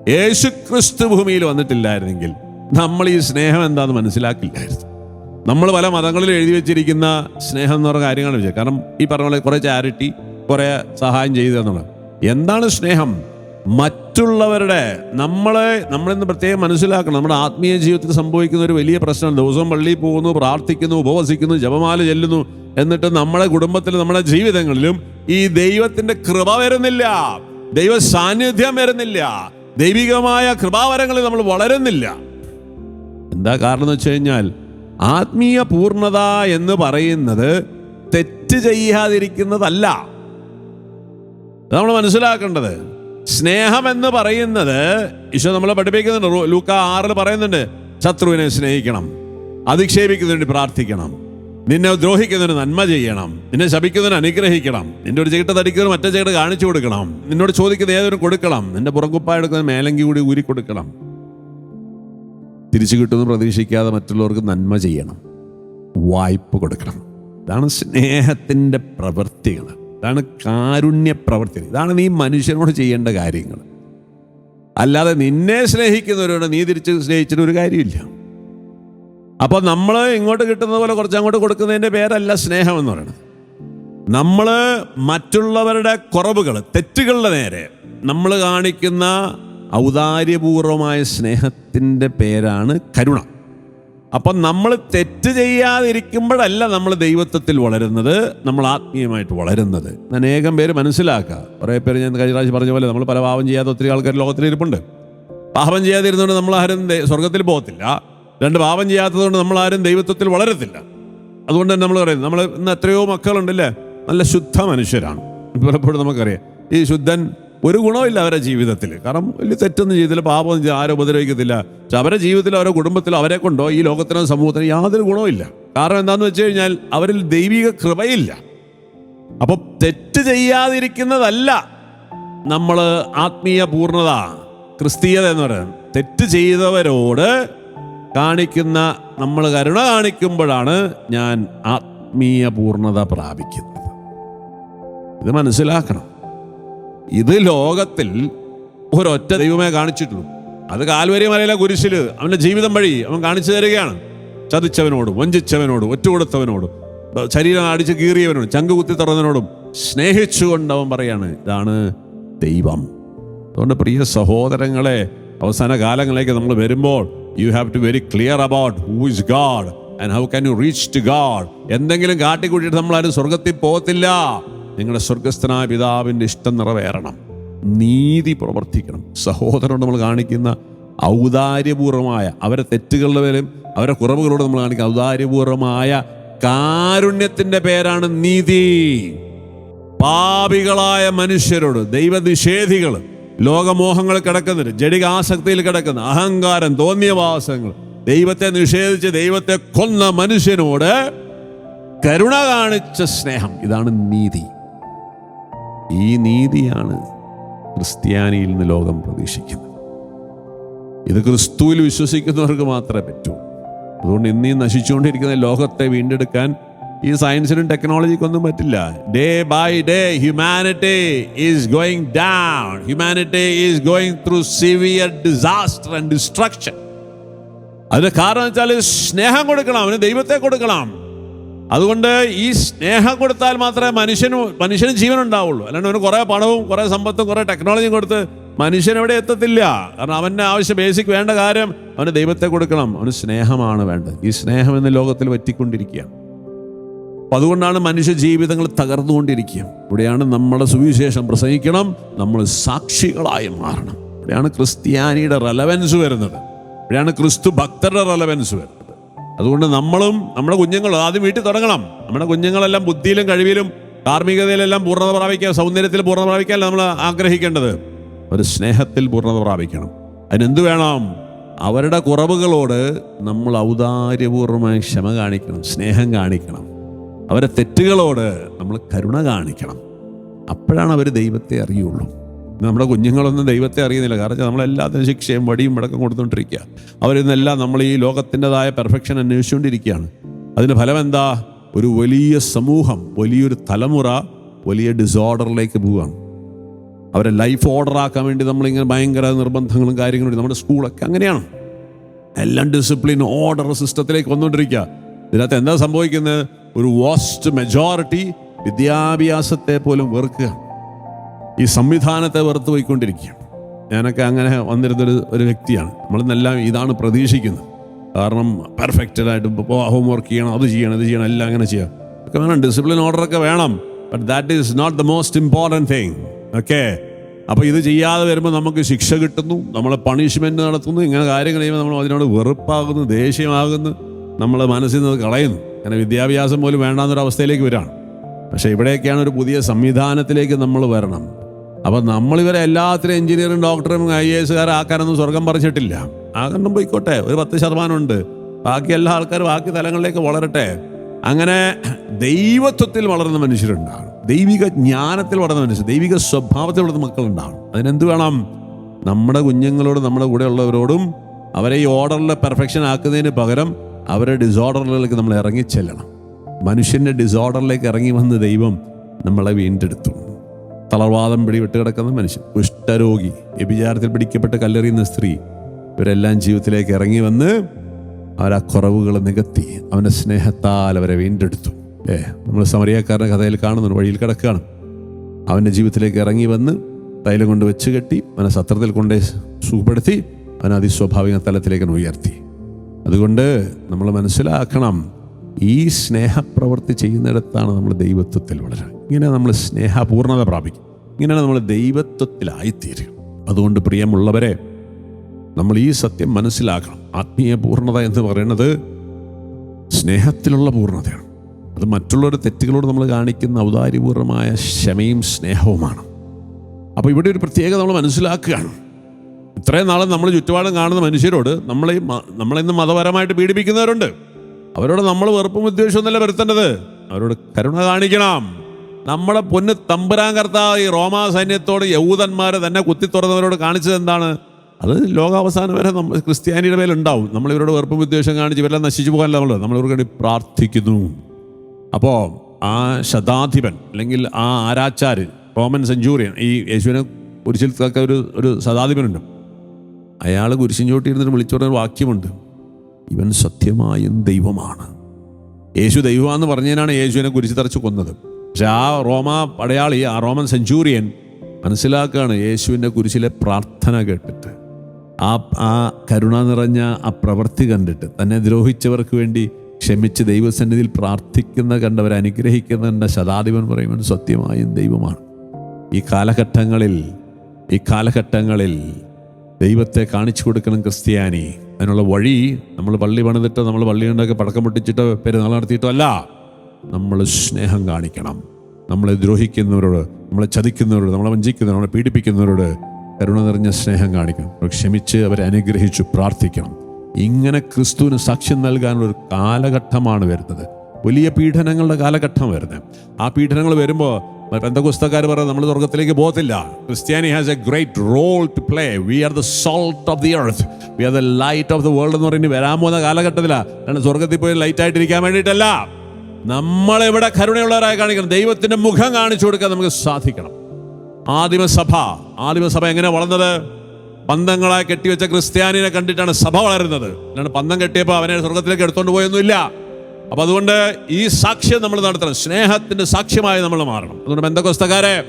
യേശു ക്രിസ്തു ഭൂമിയിൽ വന്നിട്ടില്ലായിരുന്നെങ്കിൽ നമ്മൾ ഈ സ്നേഹം എന്താണെന്ന് മനസ്സിലാക്കില്ലായിരുന്നു. നമ്മൾ പല മതങ്ങളിൽ എഴുതി വെച്ചിരിക്കുന്ന സ്നേഹം എന്ന് പറഞ്ഞ കാര്യങ്ങൾ വെച്ചാൽ കാരണം ഈ പറഞ്ഞ പോലെ കുറെ ചാരിറ്റി കുറേ സഹായം ചെയ്തു എന്നുള്ളത് എന്താണ് സ്നേഹം? മറ്റുള്ളവരുടെ നമ്മളെ നമ്മളിന്ന് പ്രത്യേകം മനസ്സിലാക്കണം. നമ്മുടെ ആത്മീയ ജീവിതത്തിൽ സംഭവിക്കുന്ന ഒരു വലിയ പ്രശ്നം. ദിവസവും പള്ളിയിൽ പോകുന്നു പ്രാർത്ഥിക്കുന്നു ഉപവസിക്കുന്നു ജപമാല ചെല്ലുന്നു എന്നിട്ട് നമ്മുടെ കുടുംബത്തിലും നമ്മുടെ ജീവിതങ്ങളിലും ഈ ദൈവത്തിന്റെ കൃപ വരുന്നില്ല. ദൈവ സാന്നിധ്യം വരുന്നില്ല. ദൈവികമായ കൃപാവരങ്ങളിൽ നമ്മൾ വളരുന്നില്ല. എന്താ കാരണം എന്ന് വെച്ച് കഴിഞ്ഞാൽ ആത്മീയ പൂർണത എന്ന് പറയുന്നത് തെറ്റ് ചെയ്യാതിരിക്കുന്നതല്ല. നമ്മൾ മനസ്സിലാക്കേണ്ടത്. സ്നേഹം എന്ന് പറയുന്നത് ഈശോ നമ്മളെ പഠിപ്പിക്കുന്നുണ്ട്. ലൂക്ക ആറിൽ പറയുന്നുണ്ട് ശത്രുവിനെ സ്നേഹിക്കണം അധിക്ഷേപിക്കുന്നതിന് പ്രാർത്ഥിക്കണം നിന്നെ ദ്രോഹിക്കുന്നതിന് നന്മ ചെയ്യണം നിന്നെ ശപിക്കുന്നതിന് അനുഗ്രഹിക്കണം നിന്റെ ഒരു ചീട്ട് തടിക്കുന്നതിന് മറ്റേ ചീട്ട് കാണിച്ചു കൊടുക്കണം നിന്നോട് ചോദിക്കുന്ന ഏതൊരു കൊടുക്കണം നിന്റെ പുറംകുപ്പായ എടുക്കുന്ന മേലങ്കി കൂടി ഊരി കൊടുക്കണം. തിരിച്ചു കിട്ടുമെന്ന് പ്രതീക്ഷിക്കാതെ മറ്റുള്ളവർക്ക് നന്മ ചെയ്യണം വായ്പ കൊടുക്കണം. ഇതാണ് സ്നേഹത്തിന്റെ പ്രവൃത്തികൾ. ഇതാണ് കാരുണ്യ പ്രവർത്തനം. ഇതാണ് നീ മനുഷ്യനോട് ചെയ്യേണ്ട കാര്യങ്ങൾ. അല്ലാതെ നിന്നെ സ്നേഹിക്കുന്നവരോട് നീ തിരിച്ച് സ്നേഹിച്ചിട്ട് ഒരു കാര്യമില്ല. അപ്പോൾ നമ്മൾ ഇങ്ങോട്ട് കിട്ടുന്ന പോലെ കുറച്ച് അങ്ങോട്ട് കൊടുക്കുന്നതിന്റെ പേരല്ല സ്നേഹം എന്ന് പറയുന്നത്. നമ്മൾ മറ്റുള്ളവരുടെ കുറവുകൾ തെറ്റുകളുടെ നേരെ നമ്മൾ കാണിക്കുന്ന ഔദാര്യപൂർവമായ സ്നേഹത്തിന്റെ പേരാണ് കരുണ. അപ്പം നമ്മൾ തെറ്റ് ചെയ്യാതിരിക്കുമ്പോഴല്ല നമ്മൾ ദൈവത്വത്തിൽ വളരുന്നത് നമ്മൾ ആത്മീയമായിട്ട് വളരുന്നത്. അനേകം പേര് മനസ്സിലാക്കുക കുറേ പേര് ഞാൻ കഴിഞ്ഞ പ്രാവശ്യം പറഞ്ഞ പോലെ നമ്മൾ പല പാപം ചെയ്യാത്ത ഒത്തിരി ആൾക്കാർ ലോകത്തിൽ ഇരിപ്പുണ്ട്. പാപം ചെയ്യാതിരുന്നുകൊണ്ട് ആരും സ്വർഗത്തിൽ പോകത്തില്ല. രണ്ട് പാപം ചെയ്യാത്തതുകൊണ്ട് ആരും ദൈവത്വത്തിൽ വളരത്തില്ല. അതുകൊണ്ട് തന്നെ നമ്മൾ പറയുന്നത് നമ്മൾ ഇന്ന് എത്രയോ മക്കളുണ്ടല്ലേ നല്ല ശുദ്ധ മനുഷ്യരാണ്. പലപ്പോഴും നമുക്കറിയാം ഈ ശുദ്ധൻ ഒരു ഗുണമില്ല അവരെ ജീവിതത്തിൽ. കാരണം വലിയ തെറ്റൊന്നും ചെയ്തില്ല ചെയ്ത് ആരും ഉപദ്രവിക്കത്തില്ല. പക്ഷെ അവരുടെ ജീവിതത്തിൽ അവരുടെ കുടുംബത്തിലോ അവരെ കൊണ്ടോ ഈ ലോകത്തിനോ സമൂഹത്തിനോ യാതൊരു ഗുണമില്ല കാരണം എന്താണെന്ന് വെച്ച് കഴിഞ്ഞാൽ അവരിൽ ദൈവിക കൃപയില്ല. അപ്പൊ തെറ്റ് ചെയ്യാതിരിക്കുന്നതല്ല നമ്മൾ ആത്മീയ പൂർണത ക്രിസ്തീയത എന്ന് പറയുന്നത് തെറ്റ് ചെയ്തവരോട് കാണിക്കുന്ന നമ്മൾ കരുണ കാണിക്കുമ്പോഴാണ് ഞാൻ ആത്മീയ പൂർണത പ്രാപിക്കുന്നത്. ഇത് മനസ്സിലാക്കണം. ഇത് ലോകത്തിൽ ഒരൊറ്റ ദൈവമേ കാണിച്ചിട്ടുള്ളൂ. അത് കാൽവരി മലയിലെ കുരിശിൽ അവന്റെ ജീവിതം വഴി അവൻ കാണിച്ചു തരികയാണ്. ചതിച്ചവനോടും വഞ്ചിച്ചവനോടും ഒറ്റുകൊടുത്തവനോടും ശരീരം അടിച്ച് കീറിയവനോടും ചങ്ക് കുത്തി തുറന്നവനോടും സ്നേഹിച്ചുകൊണ്ട് അവൻ പറയാണ് ഇതാണ് ദൈവം. അതുകൊണ്ട് പ്രിയ സഹോദരങ്ങളെ അവസാന കാലങ്ങളിലേക്ക് നമ്മൾ വരുമ്പോൾ you have to very clear about who is God and how can you reach to God എന്തെങ്കിലും കാട്ടിക്കൂട്ടിയിട്ട് നമ്മൾ ആരും സ്വർഗത്തിൽ പോകത്തില്ല. നിങ്ങളുടെ സ്വർഗസ്ഥനായ പിതാവിന്റെ ഇഷ്ടം നിറവേറണം. നീതി പ്രവർത്തിക്കണം. സഹോദരനോട് നമ്മൾ കാണിക്കുന്ന ഔദാര്യപൂർവമായ അവരെ തെറ്റുകളുടെ പേരും അവരെ കുറവുകളോട് നമ്മൾ കാണിക്കുന്ന ഔദാര്യപൂർവമായ കാരുണ്യത്തിന്റെ പേരാണ് നീതി. പാപികളായ മനുഷ്യരോട് ദൈവനിഷേധികൾ ലോകമോഹങ്ങൾ കിടക്കുന്നവർ ജടികാസക്തിയിൽ കിടക്കുന്ന അഹങ്കാരം തോന്നിയവാസങ്ങൾ ദൈവത്തെ നിഷേധിച്ച് ദൈവത്തെ കൊന്ന മനുഷ്യനോട് കരുണ കാണിച്ച സ്നേഹം. ഇതാണ് നീതി. ഈ നീതിയാണ് ക്രിസ്ത്യാനിയിൽ നിന്ന് ലോകം പ്രതീക്ഷിക്കുന്നത്. ഇത് ക്രിസ്തുവിൽ വിശ്വസിക്കുന്നവർക്ക് മാത്രമേ പറ്റൂ. അതുകൊണ്ട് ഇന്നീ നശിച്ചുകൊണ്ടിരിക്കുന്ന ലോകത്തെ വീണ്ടെടുക്കാൻ ഈ സയൻസിനും ടെക്നോളജിക്കും ഒന്നും പറ്റില്ല. Day by day humanity is going down humanity is going through severe disaster and destruction അതിന് കാരണം വെച്ചാൽ സ്നേഹം കൊടുക്കണം അവന് ദൈവത്തെ കൊടുക്കണം. അതുകൊണ്ട് ഈ സ്നേഹം കൊടുത്താൽ മാത്രമേ മനുഷ്യന് മനുഷ്യന് ജീവൻ ഉണ്ടാവുള്ളൂ അല്ലാണ്ട് അവന് കുറേ പണവും കുറേ സമ്പത്തും കുറേ ടെക്നോളജിയും കൊടുത്ത് മനുഷ്യൻ എവിടെ എത്തത്തില്ല. കാരണം അവന്റെ ആവശ്യം ബേസിക് വേണ്ട കാര്യം അവന് ദൈവത്തെ കൊടുക്കണം. അവന് സ്നേഹമാണ് വേണ്ടത്. ഈ സ്നേഹം എന്ന ലോകത്തിൽ വറ്റിക്കൊണ്ടിരിക്കുകയാണ്. അപ്പൊ അതുകൊണ്ടാണ് മനുഷ്യ ജീവിതങ്ങൾ തകർന്നുകൊണ്ടിരിക്കുക ഇവിടെയാണ് നമ്മുടെ സുവിശേഷം പ്രസംഗിക്കണം. നമ്മൾ സാക്ഷികളായി മാറണം. ഇവിടെയാണ് ക്രിസ്ത്യാനിയുടെ റെലവൻസ് വരുന്നത്. ഇവിടെയാണ് ക്രിസ്തു ഭക്തരുടെ റെലവൻസ് വരുന്നത്. അതുകൊണ്ട് നമ്മളും നമ്മുടെ കുഞ്ഞുങ്ങളും ആദ്യം വീട്ടിൽ തുടങ്ങണം. നമ്മുടെ കുഞ്ഞുങ്ങളെല്ലാം ബുദ്ധിയിലും കഴിവിലും ധാർമ്മികതയിലെല്ലാം പൂർണത പ്രാപിക്കുക സൗന്ദര്യത്തിൽ പൂർണത പ്രാപിക്കാൻ നമ്മൾ ആഗ്രഹിക്കേണ്ടത്. ഒരു സ്നേഹത്തിൽ പൂർണത പ്രാപിക്കണം. അതിനെന്ത് വേണം? അവരുടെ കുറവുകളോട് നമ്മൾ ഔദാര്യപൂർവമായി ക്ഷമ കാണിക്കണം സ്നേഹം കാണിക്കണം. അവരെ തെറ്റുകളോട് നമ്മൾ കരുണ കാണിക്കണം. അപ്പോഴാണ് അവർ ദൈവത്തെ അറിയുള്ളൂ. നമ്മുടെ കുഞ്ഞുങ്ങളൊന്നും ദൈവത്തെ അറിയുന്നില്ല. കാരണം നമ്മളെല്ലാത്തിനും ശിക്ഷയും വടിയും മുടക്കം കൊടുത്തുകൊണ്ടിരിക്കുക അവരിന്നെല്ലാം നമ്മൾ ഈ ലോകത്തിന്റെതായ പെർഫെക്ഷൻ അന്വേഷിച്ചുകൊണ്ടിരിക്കുകയാണ് അതിന് ഫലം എന്താ ഒരു വലിയ സമൂഹം വലിയൊരു തലമുറ വലിയ ഡിസോർഡറിലേക്ക് പോവുകയാണ്. അവരെ ലൈഫ് ഓർഡർ ആക്കാൻ വേണ്ടി നമ്മളിങ്ങനെ ഭയങ്കര നിർബന്ധങ്ങളും കാര്യങ്ങളും. നമ്മുടെ സ്കൂളൊക്കെ അങ്ങനെയാണ്. എല്ലാം ഡിസിപ്ലിൻ ഓർഡർ സിസ്റ്റത്തിലേക്ക് വന്നുകൊണ്ടിരിക്കുക ഇതിനകത്ത് എന്താ സംഭവിക്കുന്നത് ഒരു വാസ്റ്റ് മെജോറിറ്റി വിദ്യാഭ്യാസത്തെ പോലും വെറുക്കുക ഈ സംവിധാനത്തെ വെറുത്ത് പോയിക്കൊണ്ടിരിക്കുകയാണ്. ഞാനൊക്കെ അങ്ങനെ വന്നിരുന്നൊരു ഒരു വ്യക്തിയാണ്. നമ്മളിന്നെല്ലാം ഇതാണ് പ്രതീക്ഷിക്കുന്നത്. കാരണം പെർഫെക്റ്റഡ് ആയിട്ട് ഇപ്പോൾ ഹോംവർക്ക് ചെയ്യണം അത് ചെയ്യണം ഇത് ചെയ്യണം എല്ലാം അങ്ങനെ ചെയ്യാം. ഒക്കെ വേണം ഡിസിപ്ലിൻ ഓർഡറൊക്കെ വേണം. But that is not the most important thing okay അപ്പോൾ ഇത് ചെയ്യാതെ വരുമ്പോൾ നമുക്ക് ശിക്ഷ കിട്ടുന്നു നമ്മളെ പണിഷ്മെന്റ് നടത്തുന്നു ഇങ്ങനെ കാര്യങ്ങൾ ചെയ്യുമ്പോൾ നമ്മൾ അതിനോട് വെറുപ്പാകുന്നു ദേഷ്യമാകുന്നു നമ്മൾ മനസ്സിൽ നിന്ന് കളയുന്നു. അങ്ങനെ വിദ്യാഭ്യാസം പോലും വേണ്ടാന്നൊരു അവസ്ഥയിലേക്ക് വരികയാണ് പക്ഷേ ഇവിടെയൊക്കെയാണ് ഒരു പുതിയ സംവിധാനത്തിലേക്ക് നമ്മൾ വരണം. അപ്പം നമ്മളിവരെ എല്ലാത്തിനും എഞ്ചിനീയറും ഡോക്ടറും ഐ എ എസുകാരാക്കാനൊന്നും സ്വർഗം പറിച്ചിട്ടില്ല. ആകണ്ടും പോയിക്കോട്ടെ ഒരു പത്ത് ശതമാനം ഉണ്ട്. ബാക്കി എല്ലാ ആൾക്കാരും ബാക്കി തലങ്ങളിലേക്ക് വളരട്ടെ. അങ്ങനെ ദൈവത്വത്തിൽ വളർന്ന മനുഷ്യരുണ്ടാകും ദൈവിക ജ്ഞാനത്തിൽ വളർന്ന മനുഷ്യർ ദൈവിക സ്വഭാവത്തിൽ വളർന്ന മക്കളുണ്ടാകും അതിനെന്ത് വേണം? നമ്മുടെ കുഞ്ഞുങ്ങളോട് നമ്മുടെ കൂടെ ഉള്ളവരോടും അവരെ ഈ ഓർഡറിൽ പെർഫെക്ഷൻ ആക്കുന്നതിന് പകരം അവരുടെ ഡിസോർഡറിലേക്ക് നമ്മൾ ഇറങ്ങി ചെല്ലണം മനുഷ്യന്റെ ഡിസോർഡറിലേക്ക് ഇറങ്ങി വന്ന് ദൈവം നമ്മളെ വീണ്ടെടുത്തു. തളർവാദം പിടിവിട്ട് കിടക്കുന്ന മനുഷ്യൻ കുഷ്ഠരോഗി വ്യഭിചാരത്തിൽ പിടിക്കപ്പെട്ട് കല്ലെറിയുന്ന സ്ത്രീ ഇവരെല്ലാം ജീവിതത്തിലേക്ക് ഇറങ്ങി വന്ന് അവരാ കുറവുകൾ നികത്തി അവന്റെ സ്നേഹത്താൽ അവരെ വീണ്ടെടുത്തു. ഏ നമ്മൾ സമറിയക്കാരന്റെ കഥയിൽ കാണുന്നു വഴിയിൽ കിടക്കുകയാണ്. അവന്റെ ജീവിതത്തിലേക്ക് ഇറങ്ങി വന്ന് തൈലം കൊണ്ട് വെച്ച് കെട്ടി അവനെ സത്രത്തിൽ കൊണ്ട് സുഖപ്പെടുത്തി അവനെ അതിസ്വാഭാവിക തലത്തിലേക്ക് ഉയർത്തി. അതുകൊണ്ട് നമ്മൾ മനസ്സിലാക്കണം ഈ സ്നേഹപ്രവൃത്തി ചെയ്യുന്നിടത്താണ് നമ്മൾ ദൈവത്വത്തിൽ വളരുക. ഇങ്ങനെ നമ്മൾ സ്നേഹപൂർണത പ്രാപിക്കും. ഇങ്ങനെ നമ്മൾ ദൈവത്വത്തിലായിത്തീരും. അതുകൊണ്ട് പ്രിയമുള്ളവരെ നമ്മൾ ഈ സത്യം മനസ്സിലാക്കണം. ആത്മീയ പൂർണത എന്ന് പറയുന്നത് സ്നേഹത്തിലുള്ള പൂർണതയാണ് അത് മറ്റുള്ളവരുടെ തെറ്റുകളോട് നമ്മൾ കാണിക്കുന്ന ഔദാര്യപൂർണമായ ക്ഷമയും സ്നേഹവുമാണ്. അപ്പോൾ ഇവിടെ ഒരു പ്രത്യേകത നമ്മൾ മനസ്സിലാക്കുകയാണ്. ഇത്രയും നാളും നമ്മൾ ചുറ്റുപാടും കാണുന്ന മനുഷ്യരോട് നമ്മളെ നമ്മളിന്ന് മതപരമായിട്ട് പീഡിപ്പിക്കുന്നവരുണ്ട്. അവരോട് നമ്മൾ വെറുപ്പും വിദ്വേഷമൊന്നുമല്ല വരുത്തേണ്ടത്. അവരോട് കരുണ കാണിക്കണം. നമ്മുടെ പൊന്ന് തമ്പുരാൻ കർത്താവ് ഈ റോമാ സൈന്യത്തോട് യഹൂദന്മാരെ തന്നെ കുത്തിത്തുറന്നവരോട് കാണിച്ചത് എന്താണ്? അത് ലോകാവസാനം വരെ നമ്മൾ ക്രിസ്ത്യാനിയുടെ മേലുണ്ടാവും നമ്മൾ ഇവരോട് വെറുപ്പും വിദ്വേഷം കാണിച്ച് ഇവരെല്ലാം നശിച്ചു പോകാനല്ല നമ്മൾ നമ്മൾ ഇവർക്ക് വേണ്ടി പ്രാർത്ഥിക്കുന്നു. അപ്പോൾ ആ ശതാധിപൻ അല്ലെങ്കിൽ ആ ആരാച്ചാര് റോമൻ സെഞ്ചൂറിയൻ ഈ യേശുവിനെ കുരിശിൽ തക്ക ഒരു ഒരു ശതാധിപനുണ്ട്. അയാൾ കുരിശിഞ്ചോട്ടി ചോട്ടിയിരുന്നിട്ട് വിളിച്ചു പറഞ്ഞ ഒരു വാക്യമുണ്ട്. ഇവൻ സത്യമായും ദൈവമാണ്. യേശു ദൈവമാണെന്ന് പറഞ്ഞതിനാണ് യേശുവിനെ കുരിശി തറച്ച് കൊന്നത്. പക്ഷെ ആ റോമ പടയാളി ആ റോമൻ സെഞ്ചൂറിയൻ മനസ്സിലാക്കുകയാണ് യേശുവിന്റെ കുരിശിലെ പ്രാർത്ഥന കേട്ടിട്ട്. ആ ആ കരുണ നിറഞ്ഞ ആ പ്രവൃത്തി കണ്ടിട്ട് തന്നെ ദ്രോഹിച്ചവർക്ക് വേണ്ടി ക്ഷമിച്ച് ദൈവസന്നിധിയിൽ പ്രാർത്ഥിക്കുന്ന കണ്ടവരെ അനുഗ്രഹിക്കുന്ന ശതാധിപൻ പറയുമ്പോൾ സത്യമായും ദൈവമാണ്. ഈ കാലഘട്ടങ്ങളിൽ ഈ കാലഘട്ടങ്ങളിൽ ദൈവത്തെ കാണിച്ചു കൊടുക്കണം ക്രിസ്ത്യാനി. അതിനുള്ള വഴി നമ്മൾ പള്ളി പണിതിട്ടോ നമ്മൾ പള്ളി കൊണ്ടൊക്കെ പടക്കം പൊട്ടിച്ചിട്ടോ പെരുന്നാൾ നടത്തിയിട്ടോ അല്ല. നമ്മൾ സ്നേഹം കാണിക്കണം. നമ്മളെ ദ്രോഹിക്കുന്നവരോട് നമ്മളെ ചതിക്കുന്നവരോട് നമ്മളെ വഞ്ചിക്കുന്നവരോട് നമ്മളെ പീഡിപ്പിക്കുന്നവരോട് കരുണ നിറഞ്ഞ സ്നേഹം കാണിക്കണം. ക്ഷമിച്ച് അവരെ അനുഗ്രഹിച്ചു പ്രാർത്ഥിക്കണം. ഇങ്ങനെ ക്രിസ്തുവിന് സാക്ഷ്യം നൽകാനുള്ള ഒരു കാലഘട്ടമാണ് വരുന്നത്. വലിയ പീഡനങ്ങളുടെ കാലഘട്ടം വരുന്നത്. ആ പീഡനങ്ങൾ വരുമ്പോൾ പെന്തകുസ്തക്കാർ പറയുന്നത് നമ്മൾ സ്വർഗത്തിലേക്ക് പോകത്തില്ല. ക്രിസ്ത്യാനി has a great role to play we are the salt of the earth we are the light of the world എന്ന് പറയുന്നത് വരാൻ പോകുന്ന കാലഘട്ടത്തിലാണ് സ്വർഗത്തിൽ പോയി ലൈറ്റ് ആയിട്ടിരിക്കാൻ വേണ്ടിയിട്ടല്ല. നമ്മളെവിടെ കരുണയുള്ളവരായി കാണിക്കണം? ദൈവത്തിന്റെ മുഖം കാണിച്ചു കൊടുക്കാൻ നമുക്ക് സാധിക്കണം. ആദിമസഭ ആദിമസഭ എങ്ങനെ വളർന്നത്? പന്തങ്ങളായി കെട്ടിവെച്ച ക്രിസ്ത്യാനിനെ കണ്ടിട്ടാണ് സഭ വളരുന്നത്. അല്ലാണ്ട് പന്തം കെട്ടിയപ്പോൾ അവനെ സ്വർഗത്തിലേക്ക് എടുത്തുകൊണ്ട് പോയൊന്നുമില്ല. അപ്പൊ അതുകൊണ്ട് ഈ സാക്ഷ്യം നമ്മൾ നടത്തണം. സ്നേഹത്തിന്റെ സാക്ഷ്യമായി നമ്മൾ മാറണം. അതുകൊണ്ട് ബന്ധക്കോസ്തക്കാരെ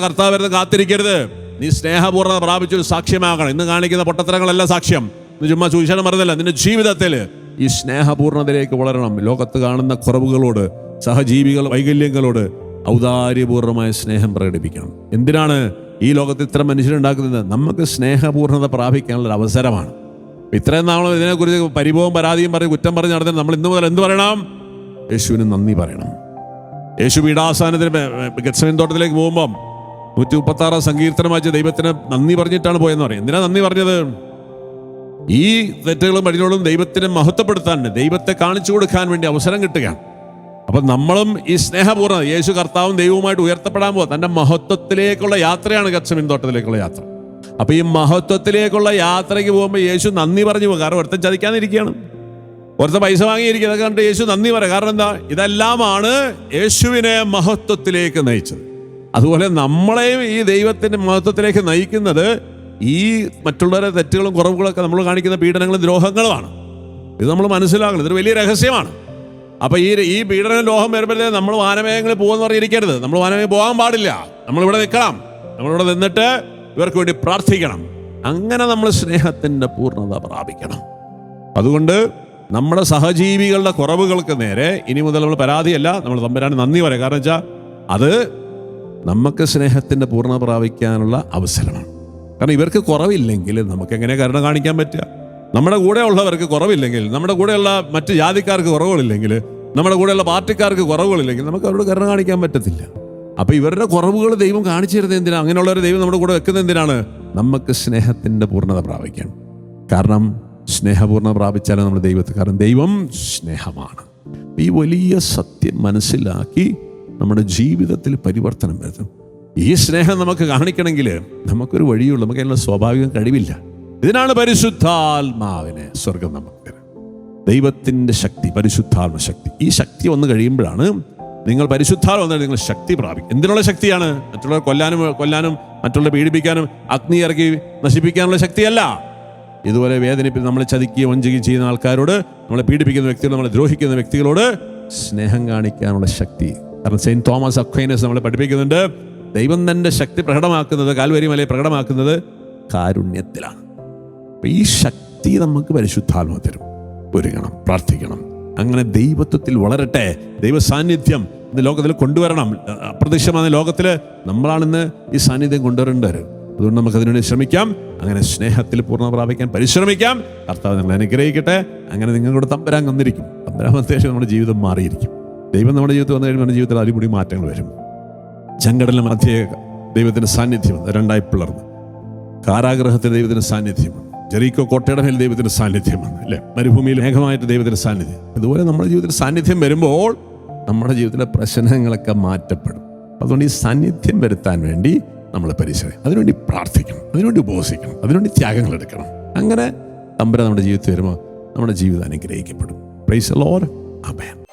കർത്താവ് വരുന്നത് കാത്തിരിക്കരുത്. നീ സ്നേഹപൂർണത പ്രാപിച്ചൊരു സാക്ഷ്യമാകണം. ഇന്ന് കാണിക്കുന്ന പൊട്ടത്തരങ്ങളല്ല സാക്ഷ്യം. ചുമ്മാ ചൂഷണം മറന്നല്ല നിന്റെ ജീവിതത്തിൽ ഈ സ്നേഹപൂർണതയിലേക്ക് വളരണം. ലോകത്ത് കാണുന്ന കുറവുകളോട് സഹജീവികൾ വൈകല്യങ്ങളോട് ഔദാര്യപൂർണമായ സ്നേഹം പ്രകടിപ്പിക്കണം. എന്തിനാണ് ഈ ലോകത്ത് ഇത്ര മനുഷ്യരുണ്ടാക്കുന്നത്? നമുക്ക് സ്നേഹപൂർണത പ്രാപിക്കാനുള്ള അവസരമാണ്. ഇത്രയും നാളും ഇതിനെക്കുറിച്ച് പരിഭവം പരാതിയും പറഞ്ഞ് കുറ്റം പറഞ്ഞ് നടന്നത് നമ്മൾ ഇന്നു മുതൽ എന്ത് പറയണം? യേശുവിന് നന്ദി പറയണം. യേശു പീഡാസാനത്തിന് ഗത്സമൻ തോട്ടത്തിലേക്ക് പോകുമ്പം നൂറ്റി മുപ്പത്തി ആറാം സങ്കീർത്തനം ദൈവത്തിന് നന്ദി പറഞ്ഞിട്ടാണ് പോയെന്ന് പറയും. എന്തിനാ നന്ദി പറഞ്ഞത്? ഈ തെറ്റുകളും വഴികളും ദൈവത്തിനെ മഹത്വപ്പെടുത്താൻ ദൈവത്തെ കാണിച്ചു കൊടുക്കാൻ വേണ്ടി അവസരം കിട്ടുകയാണ്. അപ്പം നമ്മളും ഈ സ്നേഹപൂർണ യേശു കർത്താവും ദൈവവുമായിട്ട് ഉയർത്തപ്പെടാൻ പോകുക തന്റെ മഹത്വത്തിലേക്കുള്ള യാത്രയാണ് കച്ചമിൻ തോട്ടത്തിലേക്കുള്ള യാത്ര. അപ്പോൾ ഈ മഹത്വത്തിലേക്കുള്ള യാത്രയ്ക്ക് പോകുമ്പോൾ യേശു നന്ദി പറഞ്ഞു പോകും. കാരണം ഒരുത്തൻ ചതിക്കാതിരിക്കുകയാണ് ഒരുത്ത പൈസ വാങ്ങിയിരിക്കുക അതൊക്കെ കണ്ട് യേശു നന്ദി പറയാം. കാരണം എന്താ? ഇതെല്ലാമാണ് യേശുവിനെ മഹത്വത്തിലേക്ക് നയിച്ചത്. അതുപോലെ നമ്മളെയും ഈ ദൈവത്തിന്റെ മഹത്വത്തിലേക്ക് നയിക്കുന്നത് ഈ മറ്റുള്ളവരെ തെറ്റുകളും കുറവുകളൊക്കെ നമ്മൾ കാണിക്കുന്ന പീഡനങ്ങളും ദ്രോഹങ്ങളുമാണ്. ഇത് നമ്മൾ മനസ്സിലാക്കണം. ഇതൊരു വലിയ രഹസ്യമാണ്. അപ്പോൾ ഈ ഈ പീഡനം ലോഹം വരുമ്പോഴേ നമ്മൾ വാനമേഘങ്ങളിൽ പോകുമെന്ന് പറഞ്ഞിരിക്കരുത്. നമ്മൾ വാനമേഘം പോകാൻ പാടില്ല. നമ്മളിവിടെ നിൽക്കണം. നമ്മളിവിടെ നിന്നിട്ട് ഇവർക്ക് വേണ്ടി പ്രാർത്ഥിക്കണം. അങ്ങനെ നമ്മൾ സ്നേഹത്തിന്റെ പൂർണത പ്രാപിക്കണം. അതുകൊണ്ട് നമ്മുടെ സഹജീവികളുടെ കുറവുകൾക്ക് നേരെ ഇനി മുതൽ നമ്മൾ പരാതിയല്ല. നമ്മൾ തമ്പരാൻ നന്ദി പറയാം. കാരണം വെച്ചാൽ അത് നമുക്ക് സ്നേഹത്തിന്റെ പൂർണത പ്രാപിക്കാനുള്ള അവസരമാണ്. കാരണം ഇവർക്ക് കുറവില്ലെങ്കിൽ നമുക്ക് എങ്ങനെ കരുണ കാണിക്കാൻ പറ്റുക? നമ്മുടെ കൂടെ ഉള്ളവർക്ക് കുറവില്ലെങ്കിൽ നമ്മുടെ കൂടെയുള്ള മറ്റ് ജാതിക്കാർക്ക് കുറവുകളില്ലെങ്കിൽ നമ്മുടെ കൂടെയുള്ള പാർട്ടിക്കാർക്ക് കുറവുകളില്ലെങ്കിൽ നമുക്ക് അവരോട് കരുണ കാണിക്കാൻ പറ്റത്തില്ല. അപ്പൊ ഇവരുടെ കുറവുകൾ ദൈവം കാണിച്ചു തരുന്നത് എന്തിനാണ് അങ്ങനെയുള്ളവരെ ദൈവം നമ്മുടെ കൂടെ വെക്കുന്നത് എന്തിനാണ്? നമുക്ക് സ്നേഹത്തിന്റെ പൂർണത പ്രാപിക്കണം. കാരണം സ്നേഹപൂർണത പ്രാപിച്ചാലും നമ്മൾ ദൈവത്തെ കാരണം ദൈവം സ്നേഹമാണ്. ഈ വലിയ സത്യം മനസ്സിലാക്കി നമ്മുടെ ജീവിതത്തിൽ പരിവർത്തനം വരുത്തും. ഈ സ്നേഹം നമുക്ക് കാണിക്കണമെങ്കിൽ നമുക്കൊരു വഴിയുള്ളൂ. നമുക്ക് അതിനുള്ള സ്വാഭാവിക കഴിവില്ല. ഇതിനാണ് പരിശുദ്ധാത്മാവിനെ സ്വർഗം നമുക്ക്. ദൈവത്തിന്റെ ശക്തി പരിശുദ്ധാത്മ ശക്തി. ഈ ശക്തി വന്നു കഴിയുമ്പോഴാണ് നിങ്ങൾ പരിശുദ്ധാത്മ വന്നാൽ നിങ്ങൾ ശക്തി പ്രാപിക്കും. എന്തിനുള്ള ശക്തിയാണ്? മറ്റുള്ളവരെ കൊല്ലാനും കൊല്ലാനും മറ്റുള്ളവരെ പീഡിപ്പിക്കാനും അഗ്നി ഇറക്കി നശിപ്പിക്കാനുള്ള ശക്തിയല്ല. ഇതുപോലെ വേദനിപ്പിച്ച് നമ്മളെ ചതിക്കുകയും വഞ്ചിക്കുകയും ചെയ്യുന്ന ആൾക്കാരോട് നമ്മളെ പീഡിപ്പിക്കുന്ന വ്യക്തികളോട് നമ്മളെ ദ്രോഹിക്കുന്ന വ്യക്തികളോട് സ്നേഹം കാണിക്കാനുള്ള ശക്തി. കാരണം സെയിന്റ് തോമസ് അക്വൈനസ് നമ്മളെ പഠിപ്പിക്കുന്നുണ്ട്. ദൈവം തന്റെ ശക്തി പ്രകടമാക്കുന്നത് കാൽവരി മലയെ പ്രകടമാക്കുന്നത് കാരുണ്യത്തിലാണ്. അപ്പം ഈ ശക്തി നമുക്ക് പരിശുദ്ധാത്മ തരും. ഒരുങ്ങണം പ്രാർത്ഥിക്കണം. അങ്ങനെ ദൈവത്വത്തിൽ വളരട്ടെ. ദൈവ സാന്നിധ്യം ഇന്ന് ലോകത്തിൽ കൊണ്ടുവരണം. അപ്രത്യക്ഷമായ ലോകത്തിൽ നമ്മളാണിന്ന് ഈ സാന്നിധ്യം കൊണ്ടുവരേണ്ടവർ അതുകൊണ്ട് നമുക്ക് അതിനുവേണ്ടി ശ്രമിക്കാം. അങ്ങനെ സ്നേഹത്തിൽ പൂർണ പ്രാപിക്കാൻ പരിശ്രമിക്കാം. കർത്താവ് നിങ്ങൾ അനുഗ്രഹിക്കട്ടെ. അങ്ങനെ നിങ്ങളുടെ തമ്പരാൻ വന്നിരിക്കും. തമ്പരാൻ അത്യാവശ്യം നമ്മുടെ ജീവിതം മാറിയിരിക്കും. ദൈവം നമ്മുടെ ജീവിതത്തിൽ വന്നു കഴിയുമ്പോൾ നമ്മുടെ ജീവിതത്തിൽ അടിപൊളി മാറ്റങ്ങൾ വരും. ചെങ്കടലിന് മധ്യേ ദൈവത്തിന്റെ സാന്നിധ്യം രണ്ടായി പിളർന്നു. കാരാഗ്രഹത്തിൽ ദൈവത്തിന്റെ സാന്നിധ്യം ജെറീക്കോ കോട്ടയുടെ മേൽ ദൈവത്തിന്റെ സാന്നിധ്യം വന്നു അല്ലെ? മരുഭൂമിയിൽ മേഘമായിട്ട് ദൈവത്തിന്റെ സാന്നിധ്യം. ഇതുപോലെ നമ്മുടെ ജീവിതത്തിൽ സാന്നിധ്യം വരുമ്പോൾ നമ്മുടെ ജീവിതത്തിലെ പ്രശ്നങ്ങളൊക്കെ മാറ്റപ്പെടും. അതുകൊണ്ട് ഈ സാന്നിധ്യം വരുത്താൻ വേണ്ടി നമ്മൾ പരിശ്രമം അതിനുവേണ്ടി പ്രാർത്ഥിക്കണം അതിനുവേണ്ടി ഉപവസിക്കണം അതിനുവേണ്ടി ത്യാഗങ്ങൾ എടുക്കണം. അങ്ങനെ തമ്പര നമ്മുടെ ജീവിതത്തിൽ വരുമ്പോൾ നമ്മുടെ ജീവിതം അനുഗ്രഹിക്കപ്പെടും. പ്രൈസ് ലോർ അഭയം